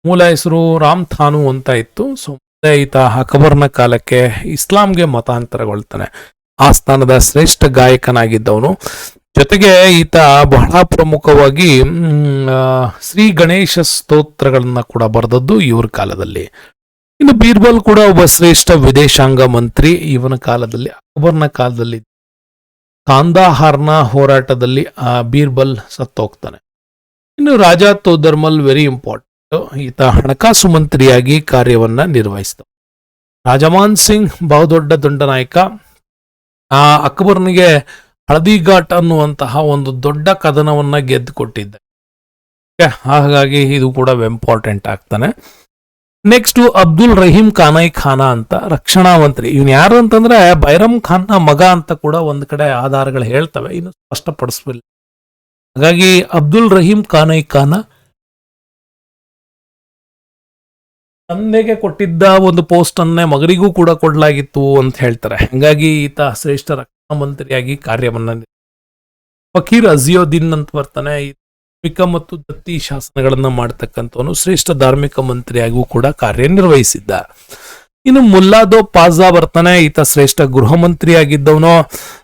ಮೂಲ ಹೆಸರು ರಾಮ್ ಥಾನು ಅಂತ ಇತ್ತು. ಸೊ ಈತ ಅಕ್ಬರ್ನ ಕಾಲಕ್ಕೆ ಇಸ್ಲಾಂಗೆ ಮತಾಂತರಗೊಳ್ತಾನೆ. ಆಸ್ಥಾನದ ಶ್ರೇಷ್ಠ ಗಾಯಕನಾಗಿದ್ದವನು. ಜೊತೆಗೆ ಈತ ಬಹಳ ಪ್ರಮುಖವಾಗಿ ಶ್ರೀ ಗಣೇಶ ಸ್ತೋತ್ರಗಳನ್ನ ಕೂಡ ಬರೆದದ್ದು ಇವ್ರ ಕಾಲದಲ್ಲಿ. ಇನ್ನು ಬೀರ್ಬಲ್ ಕೂಡ ಒಬ್ಬ ಶ್ರೇಷ್ಠ ವಿದೇಶಾಂಗ ಮಂತ್ರಿ. ಇವನ ಕಾಲದಲ್ಲಿ, ಅಕ್ಬರ್ನ ಕಾಲದಲ್ಲಿ, ಕಾಂದಾಹಾರ್ನ ಹೋರಾಟದಲ್ಲಿ, ಆ, ಬೀರ್ಬಲ್ ಸತ್ತೋಗ್ತಾನೆ. ಇನ್ನು ರಾಜಾ ತೋದರ್ಮಲ್ ವೆರಿ ಇಂಪಾರ್ಟೆಂಟ್. ಈತ ಹಣಕಾಸು ಮಂತ್ರಿಯಾಗಿ ಕಾರ್ಯವನ್ನ ನಿರ್ವಹಿಸಿದ ರಾಜಮಾನ್ ಸಿಂಗ್, ಬಹುದೊಡ್ಡ ದಂಡನಾಯಕ. ಆ ಅಕ್ಬರ್ನಿಗೆ ಹಳದಿ ಘಾಟ್ ಅನ್ನುವಂತಹ ಒಂದು ದೊಡ್ಡ ಕದನವನ್ನ ಗೆದ್ದು ಕೊಟ್ಟಿದ್ದ ಹಾಗಾಗಿ ಇದು ಕೂಡ ಇಂಪಾರ್ಟೆಂಟ್ ಆಗ್ತಾನೆ. ನೆಕ್ಸ್ಟ್ ಅಬ್ದುಲ್ ರಹೀಂ ಖಾನಾಯ್ ಖಾನ ಅಂತ ರಕ್ಷಣಾ ಮಂತ್ರಿ ಇವನ್ ಯಾರು ಅಂತಂದ್ರೆ ಬೈರಮ್ ಖಾನ್ನ ಮಗ ಅಂತ ಕೂಡ ಒಂದ್ ಕಡೆ ಆಧಾರಗಳು ಹೇಳ್ತವೆ, ಇನ್ನು ಸ್ಪಷ್ಟಪಡಿಸಲಿಲ್ಲ. ಹಾಗಾಗಿ ಅಬ್ದುಲ್ ರಹೀಂ ಖಾನೈ ಖಾನ ತಂದೆಗೆ ಕೊಟ್ಟಿದ್ದ ಒಂದು ಪೋಸ್ಟ್ ಅನ್ನೇ ಮಗನಿಗೂ ಕೂಡ ಕೊಡಲಾಗಿತ್ತು ಅಂತ ಹೇಳ್ತಾರೆ. ಹಂಗಾಗಿ ಈತ ಶ್ರೇಷ್ಠ ರಕ್ಷಣಾ ಮಂತ್ರಿಯಾಗಿ ಕಾರ್ಯವನ್ನ ಫಕೀರ್ ಅಜಿಯೋದಿನ್ ಅಂತ ಬರ್ತಾನೆ ಧಾರ್ಮಿಕ ಮತ್ತು ದತ್ತಿ ಶಾಸನಗಳನ್ನ ಮಾಡ್ತಕ್ಕಂಥವನು ಶ್ರೇಷ್ಠ ಧಾರ್ಮಿಕ ಮಂತ್ರಿಯಾಗೂ ಕೂಡ ಕಾರ್ಯನಿರ್ವಹಿಸಿದ್ದ ಇನ್ನು ಮುಲ್ಲಾದೋ ಪಾಜಾ ಬರ್ತಾನೆ ಈತ ಶ್ರೇಷ್ಠ ಗೃಹ ಮಂತ್ರಿ ಆಗಿದ್ದವನು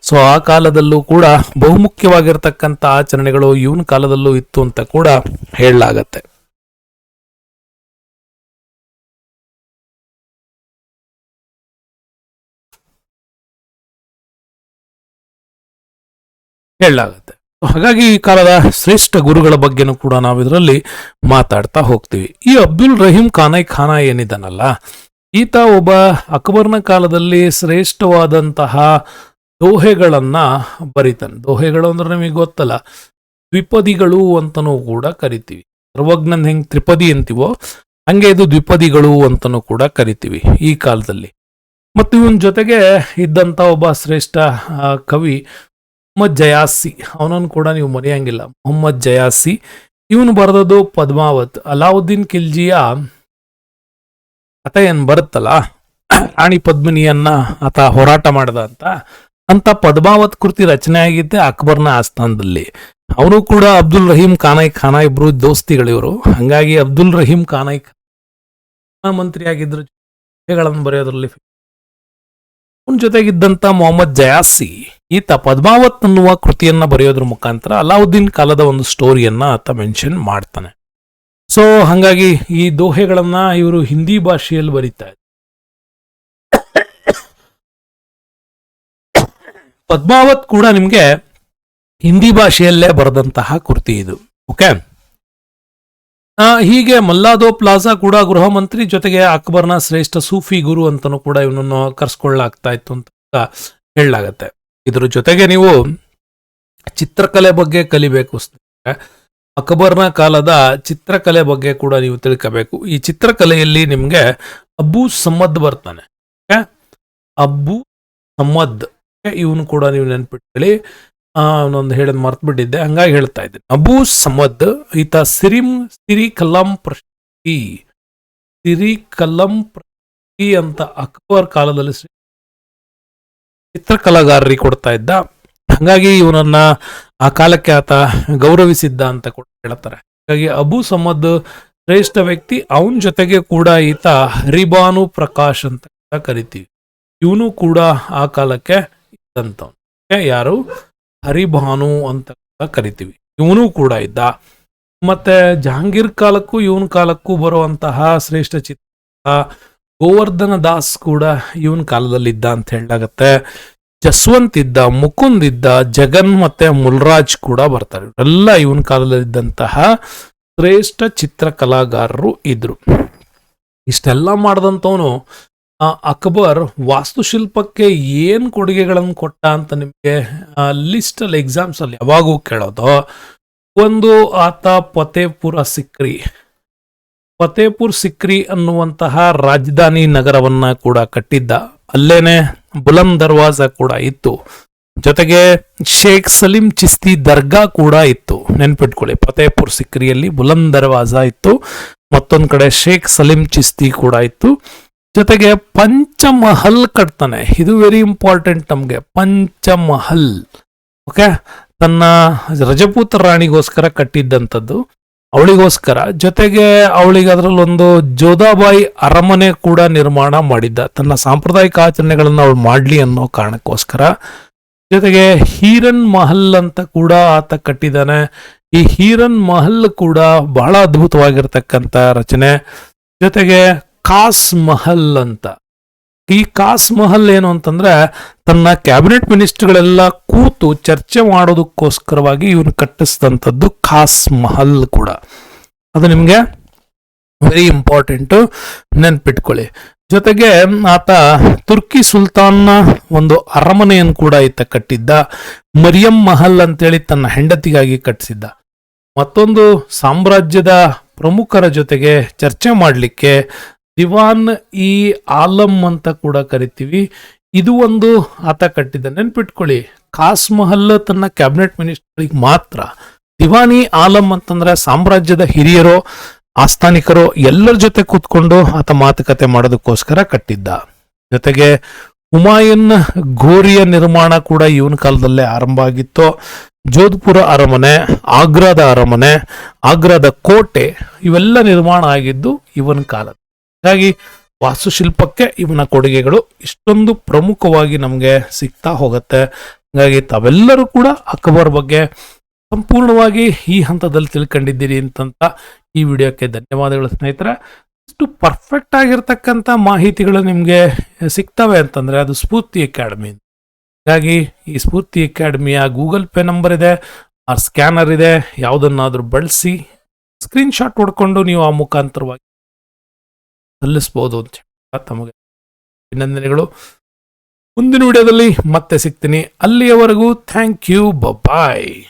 ಸೊ ಆ ಕಾಲದಲ್ಲೂ ಕೂಡ ಬಹುಮುಖ್ಯವಾಗಿರ್ತಕ್ಕಂಥ ಆಚರಣೆಗಳು ಇವನ ಕಾಲದಲ್ಲೂ ಇತ್ತು ಅಂತ ಕೂಡ ಹೇಳಲಾಗತ್ತೆ. ಹೇಳಲಾಗತ್ತೆ. ಹಾಗಾಗಿ ಈ ಕಾಲದ ಶ್ರೇಷ್ಠ ಗುರುಗಳ ಬಗ್ಗೆನೂ ಕೂಡ ನಾವು ಇದರಲ್ಲಿ ಮಾತಾಡ್ತಾ ಹೋಗ್ತೀವಿ. ಈ ಅಬ್ದುಲ್ ರಹೀಂ ಖಾನೈ ಖಾನ ಏನಿದ್ದಾನಲ್ಲ, ಈತ ಒಬ್ಬ ಅಕ್ಬರ್ನ ಕಾಲದಲ್ಲಿ ಶ್ರೇಷ್ಠವಾದಂತಹ ದೋಹೆಗಳನ್ನ ಬರಿತಾನೆ. ದೋಹೆಗಳು ಅಂದ್ರೆ ನಿಮಗೆ ಗೊತ್ತಲ್ಲ, ದ್ವಿಪದಿಗಳು ಅಂತನೂ ಕೂಡ ಕರಿತೀವಿ. ಸರ್ವಜ್ಞನ್ ಹೆಂಗ್ ತ್ರಿಪದಿ ಅಂತೀವೋ, ಹಂಗೆ ಇದು ದ್ವಿಪದಿಗಳು ಅಂತನೂ ಕೂಡ ಕರಿತೀವಿ ಈ ಕಾಲದಲ್ಲಿ. ಮತ್ತು ಇವನ್ ಜೊತೆಗೆ ಇದ್ದಂಥ ಒಬ್ಬ ಶ್ರೇಷ್ಠ ಕವಿ ಮೊಹಮ್ಮದ್ ಜಯಾಸಿ. ಅವನನ್ನು ಕೂಡ ನೀವು ಮರೆಯಂಗಿಲ್ಲ. ಮೊಹಮ್ಮದ್ ಜಯಾಸಿ. ಇವನು ಬರೆದದ್ದು ಪದ್ಮಾವತ್. ಅಲಾವುದ್ದೀನ್ ಖಿಲ್ಜಿಯ ಕಥೆ ಏನ್ ಬರುತ್ತಲ್ಲ? ರಾಣಿ ಪದ್ಮಿನಿಯನ್ನ ಆತ ಹೋರಾಟ ಮಾಡಿದ ಅಂತ. ಅಂತ ಪದ್ಮಾವತ್ ಕೃತಿ ರಚನೆ ಆಗಿದ್ದೆ ಅಕ್ಬರ್ನ ಆಸ್ಥಾನದಲ್ಲಿ. ಅವನು ಕೂಡ ಅಬ್ದುಲ್ ರಹೀಂ ಖಾನಾಯ್ ಖಾನಾ ಇಬ್ರು ದೋಸ್ತಿಗಳಿವರು ಹಂಗಾಗಿ ಅಬ್ದುಲ್ ರಹೀಂ ಖಾನಾಯ್ ಖಾನ್ ಮಂತ್ರಿ ಆಗಿದ್ರು ಕಥೆಗಳನ್ನು ಬರೆಯೋದ್ರಲ್ಲಿ ಅವನ ಜೊತೆಗಿದ್ದಂಥ ಮೊಹಮ್ಮದ್ ಜಯಾಸಿ, ಈತ ಪದ್ಮಾವತ್ ಅನ್ನುವ ಕೃತಿಯನ್ನ ಬರೆಯೋದ್ರ ಮುಖಾಂತರ ಅಲಾವುದ್ದೀನ್ ಕಾಲದ ಒಂದು ಸ್ಟೋರಿಯನ್ನ ಆತ ಮೆನ್ಷನ್ ಮಾಡ್ತಾನೆ. ಸೊ ಹಂಗಾಗಿ ಈ ದೋಹೆಗಳನ್ನ ಇವರು ಹಿಂದಿ ಭಾಷೆಯಲ್ಲಿ ಬರೀತಾ ಪದ್ಮಾವತ್ ಕೂಡ ನಿಮಗೆ ಹಿಂದಿ ಭಾಷೆಯಲ್ಲೇ ಬರೆದಂತಹ ಕೃತಿ ಇದು. ಓಕೆ ಹೀಗೆ ಮಲ್ಲಾದೋ ಪ್ಲಾಜಾ ಕೂಡ ಗೃಹ ಮಂತ್ರಿ ಜೊತೆಗೆ ಅಕ್ಬರ್ನ ಶ್ರೇಷ್ಠ ಸೂಫಿ ಗುರು ಅಂತಾನು ಕೂಡ ಇವನನ್ನು ಕರ್ಸ್ಕೊಳ್ಳಾಗ್ತಾ ಇತ್ತು ಅಂತ ಹೇಳಲಾಗತ್ತೆ. ಇದ್ರ ಜೊತೆಗೆ ನೀವು ಚಿತ್ರಕಲೆ ಬಗ್ಗೆ ಕಲಿಬೇಕು. ಅಕ್ಬರ್ನ ಕಾಲದ ಚಿತ್ರಕಲೆ ಬಗ್ಗೆ ಕೂಡ ನೀವು ತಿಳ್ಕೋಬೇಕು. ಈ ಚಿತ್ರಕಲೆಯಲ್ಲಿ ನಿಮಗೆ ಅಬ್ಬು ಸಮ್ಮದ್ ಬರ್ತಾನೆ. ಅಬ್ಬು ಸಮ್ಮದ್ ಇವನು ಕೂಡ ನೀವು ನೆನ್ಪಿಟ್ಕೊಳ್ಳಿ. ಅವನೊಂದು ಹೇಳದ್ ಮರ್ತು ಬಿಟ್ಟಿದ್ದೆ. ಹಂಗಾಗಿ ಹೇಳ್ತಾ ಇದ್ದೆ ಅಬು ಸಮದ್, ಈತ ಸಿರಿಂ ಸಿರಿ ಕಲಂ ಪ್ರಶಸ್ತಿ ಸಿರಿ ಕಲಂ ಪ್ರಶಸ್ತಿ ಅಂತ ಅಕ್ಬರ್ ಕಾಲದಲ್ಲಿ ಚಿತ್ರಕಲಾಗಾರರಿಗೆ ಕೊಡ್ತಾ ಇದ್ದ. ಹಂಗಾಗಿ ಇವನನ್ನ ಆ ಕಾಲಕ್ಕೆ ಆತ ಗೌರವಿಸಿದ್ದ ಅಂತ ಕೂಡ ಹೇಳ್ತಾರೆ. ಹಾಗಾಗಿ ಅಬು ಸಮದ್ ಶ್ರೇಷ್ಠ ವ್ಯಕ್ತಿ. ಅವನ ಜೊತೆಗೆ ಕೂಡ ಈತ ಹರಿಬಾನು ಪ್ರಕಾಶ್ ಅಂತ ಕರಿತೀವಿ. ಇವನು ಕೂಡ ಆ ಕಾಲಕ್ಕೆ ಇದ್ದಂಥವ್ನು? ಯಾರು? ಹರಿಭಾನು ಅಂತ ಕರಿತೀವಿ. ಇವನು ಕೂಡ ಇದ್ದ. ಮತ್ತೆ ಜಹಾಂಗೀರ್ ಕಾಲಕ್ಕೂ ಇವನ ಕಾಲಕ್ಕೂ ಬರುವಂತಹ ಶ್ರೇಷ್ಠ ಚಿತ್ರ ಗೋವರ್ಧನ ದಾಸ್ ಕೂಡ ಇವನ ಕಾಲದಲ್ಲಿ ಇದ್ದ ಅಂತ ಹೇಳಲಾಗತ್ತೆ. ಜಸ್ವಂತ್ ಇದ್ದ, ಮುಕುಂದ್ ಇದ್ದ, ಜಗನ್ ಮತ್ತೆ ಮುಲ್ರಾಜ್ ಕೂಡ ಬರ್ತಾರೆ. ಎಲ್ಲ ಇವನ ಕಾಲದಲ್ಲಿದ್ದಂತಹ ಶ್ರೇಷ್ಠ ಚಿತ್ರಕಲಾಗಾರರು ಇದ್ರು. ಇಷ್ಟೆಲ್ಲ ಮಾಡಿದಂಥವನು ಅಕ್ಬರ್ ವಾಸ್ತುಶಿಲ್ಪಕ್ಕೆ ಏನ್ ಕೊಡುಗೆಗಳನ್ನು ಕೊಟ್ಟ ಅಂತ ನಿಮಗೆ ಲಿಸ್ಟ್ ಅಲ್ಲಿ ಎಕ್ಸಾಮ್ಸ್ ಅಲ್ಲಿ ಯಾವಾಗೂ ಕೇಳೋದು? ಒಂದು ಆತ ಫತೇಪುರ ಸಿಕ್ರಿ. ಫತೇಪುರ್ ಸಿಕ್ರಿ ಅನ್ನುವಂತಹ ರಾಜಧಾನಿ ನಗರವನ್ನ ಕೂಡ ಕಟ್ಟಿದ್ದ. ಅಲ್ಲೇನೆ ಬುಲಂ ದರ್ವಾಜ ಕೂಡ ಇತ್ತು. ಜೊತೆಗೆ ಶೇಖ್ ಸಲೀಂ ಚಿಸ್ತಿ ದರ್ಗಾ ಕೂಡ ಇತ್ತು. ನೆನ್ಪಿಟ್ಕೊಳ್ಳಿ ಫತೇಪುರ್ ಸಿಕ್ರಿಯಲ್ಲಿ ಬುಲಂದ್ ದರ್ವಾಜ ಇತ್ತು. ಮತ್ತೊಂದು ಕಡೆ ಶೇಖ್ ಸಲೀಂ ಚಿಸ್ತಿ ಕೂಡ ಇತ್ತು. ಜೊತೆಗೆ ಪಂಚಮಹಲ್ ಕಟ್ತಾನೆ. ಇದು ವೆರಿ ಇಂಪಾರ್ಟೆಂಟ್ ನಮಗೆ. ಪಂಚಮಹಲ್. ಓಕೆ ತನ್ನ ರಜಪೂತ ರಾಣಿಗೋಸ್ಕರ ಕಟ್ಟಿದ್ದಂಥದ್ದು. ಅವಳಿಗೋಸ್ಕರ. ಜೊತೆಗೆ ಅವಳಿಗೆ ಅದರಲ್ಲಿ ಒಂದು ಜೋಧಾಬಾಯಿ ಅರಮನೆ ಕೂಡ ನಿರ್ಮಾಣ ಮಾಡಿದ್ದ. ತನ್ನ ಸಾಂಪ್ರದಾಯಿಕ ಆಚರಣೆಗಳನ್ನು ಅವಳು ಮಾಡಲಿ ಅನ್ನೋ ಕಾರಣಕ್ಕೋಸ್ಕರ. ಜೊತೆಗೆ ಹೀರನ್ ಮಹಲ್ ಅಂತ ಕೂಡ ಆತ ಕಟ್ಟಿದ್ದಾನೆ. ಈ ಹೀರನ್ ಮಹಲ್ ಕೂಡ ಬಹಳ ಅದ್ಭುತವಾಗಿರ್ತಕ್ಕಂಥ ರಚನೆ. ಜೊತೆಗೆ ಕಾಸ್ ಮಹಲ್ ಅಂತ. ಈ ಕಾಸ್ ಮಹಲ್ ಏನು ಅಂತಂದ್ರೆ ತನ್ನ ಕ್ಯಾಬಿನೆಟ್ ಮಿನಿಸ್ಟರ್ಗಳೆಲ್ಲ ಕೂತು ಚರ್ಚೆ ಮಾಡೋದಕ್ಕೋಸ್ಕರವಾಗಿ ಇವನು ಕಟ್ಟಿಸಿದಂಥದ್ದು ಖಾಸ್ ಮಹಲ್ ಕೂಡ. ಅದು ನಿಮಗೆ ವೆರಿ ಇಂಪಾರ್ಟೆಂಟ್ ನೆನ್ಪಿಟ್ಕೊಳ್ಳಿ. ಜೊತೆಗೆ ಆತ ತುರ್ಕಿ ಸುಲ್ತಾನ್ನ ಒಂದು ಅರಮನೆಯನ್ನು ಕೂಡ ಈತ ಕಟ್ಟಿದ್ದ. ಮರಿಯಂ ಮಹಲ್ ಅಂತೇಳಿ ತನ್ನ ಹೆಂಡತಿಗಾಗಿ ಕಟ್ಟಿಸಿದ್ದ. ಮತ್ತೊಂದು ಸಾಮ್ರಾಜ್ಯದ ಪ್ರಮುಖರ ಜೊತೆಗೆ ಚರ್ಚೆ ಮಾಡಲಿಕ್ಕೆ ದಿವಾನ್ ಇ ಆಲಂ ಅಂತ ಕೂಡ ಕರಿತೀವಿ. ಇದು ಒಂದು ಆತ ಕಟ್ಟಿದ್ದ ನೆನ್ಪಿಟ್ಕೊಳ್ಳಿ. ಖಾಸ್ ಮಹಲ್ ತನ್ನ ಕ್ಯಾಬಿನೆಟ್ ಮಿನಿಸ್ಟರ್ಗಳಿಗೆ ಮಾತ್ರ. ದಿವಾನಿ ಆಲಂ ಅಂತಂದ್ರೆ ಸಾಮ್ರಾಜ್ಯದ ಹಿರಿಯರು, ಆಸ್ಥಾನಿಕರು ಎಲ್ಲರ ಜೊತೆ ಕೂತ್ಕೊಂಡು ಆತ ಮಾತುಕತೆ ಮಾಡೋದಕ್ಕೋಸ್ಕರ ಕಟ್ಟಿದ್ದ. ಜೊತೆಗೆ ಹುಮಾಯೂನ್ ಘೋರಿಯ ನಿರ್ಮಾಣ ಕೂಡ ಇವನ ಕಾಲದಲ್ಲೇ ಆರಂಭ ಆಗಿತ್ತು. ಜೋಧ್ಪುರ ಅರಮನೆ, ಆಗ್ರಾದ ಅರಮನೆ, ಆಗ್ರಾದ ಕೋಟೆ ಇವೆಲ್ಲ ನಿರ್ಮಾಣ ಆಗಿದ್ದು ಇವನ ಕಾಲ ಹಾಗಾಗಿ ವಾಸ್ತುಶಿಲ್ಪಕ್ಕೆ ಇವನ ಕೊಡುಗೆಗಳು ಇಷ್ಟೊಂದು ಪ್ರಮುಖವಾಗಿ ನಮಗೆ ಸಿಗ್ತಾ ಹೋಗುತ್ತೆ. ಹಾಗಾಗಿ ತಾವೆಲ್ಲರೂ ಕೂಡ ಅಕ್ಬರ್ ಬಗ್ಗೆ ಸಂಪೂರ್ಣವಾಗಿ ಈ ಹಂತದಲ್ಲಿ ತಿಳ್ಕೊಂಡಿದ್ದೀರಿ ಅಂತಂತ ಈ ವಿಡಿಯೋಕ್ಕೆ ಧನ್ಯವಾದಗಳು ಸ್ನೇಹಿತರೆ. ಇಷ್ಟು ಪರ್ಫೆಕ್ಟ್ ಆಗಿರ್ತಕ್ಕಂಥ ಮಾಹಿತಿಗಳು ನಿಮಗೆ ಸಿಗ್ತವೆ ಅಂತಂದರೆ ಅದು ಸ್ಫೂರ್ತಿ ಅಕಾಡೆಮಿ. ಹಾಗಾಗಿ ಈ ಸ್ಫೂರ್ತಿ ಅಕಾಡೆಮಿಯ ಗೂಗಲ್ ಪೇ ನಂಬರ್ ಇದೆ, ಆ ಸ್ಕ್ಯಾನರ್ ಇದೆ, ಯಾವುದನ್ನಾದರೂ ಬಳಸಿ ಸ್ಕ್ರೀನ್ಶಾಟ್ ಹೊಡ್ಕೊಂಡು ನೀವು ಆ ಮುಖಾಂತರವಾಗಿ ಸಲ್ಲಿಸ್ಬೋದು ಅಂತ ತಮಗೆ ಅಭಿನಂದನೆಗಳು. ಮುಂದಿನ ವಿಡಿಯೋದಲ್ಲಿ ಮತ್ತೆ ಸಿಗ್ತೀನಿ. ಅಲ್ಲಿಯವರೆಗೂ ಥ್ಯಾಂಕ್ ಯು ಬಾಯ್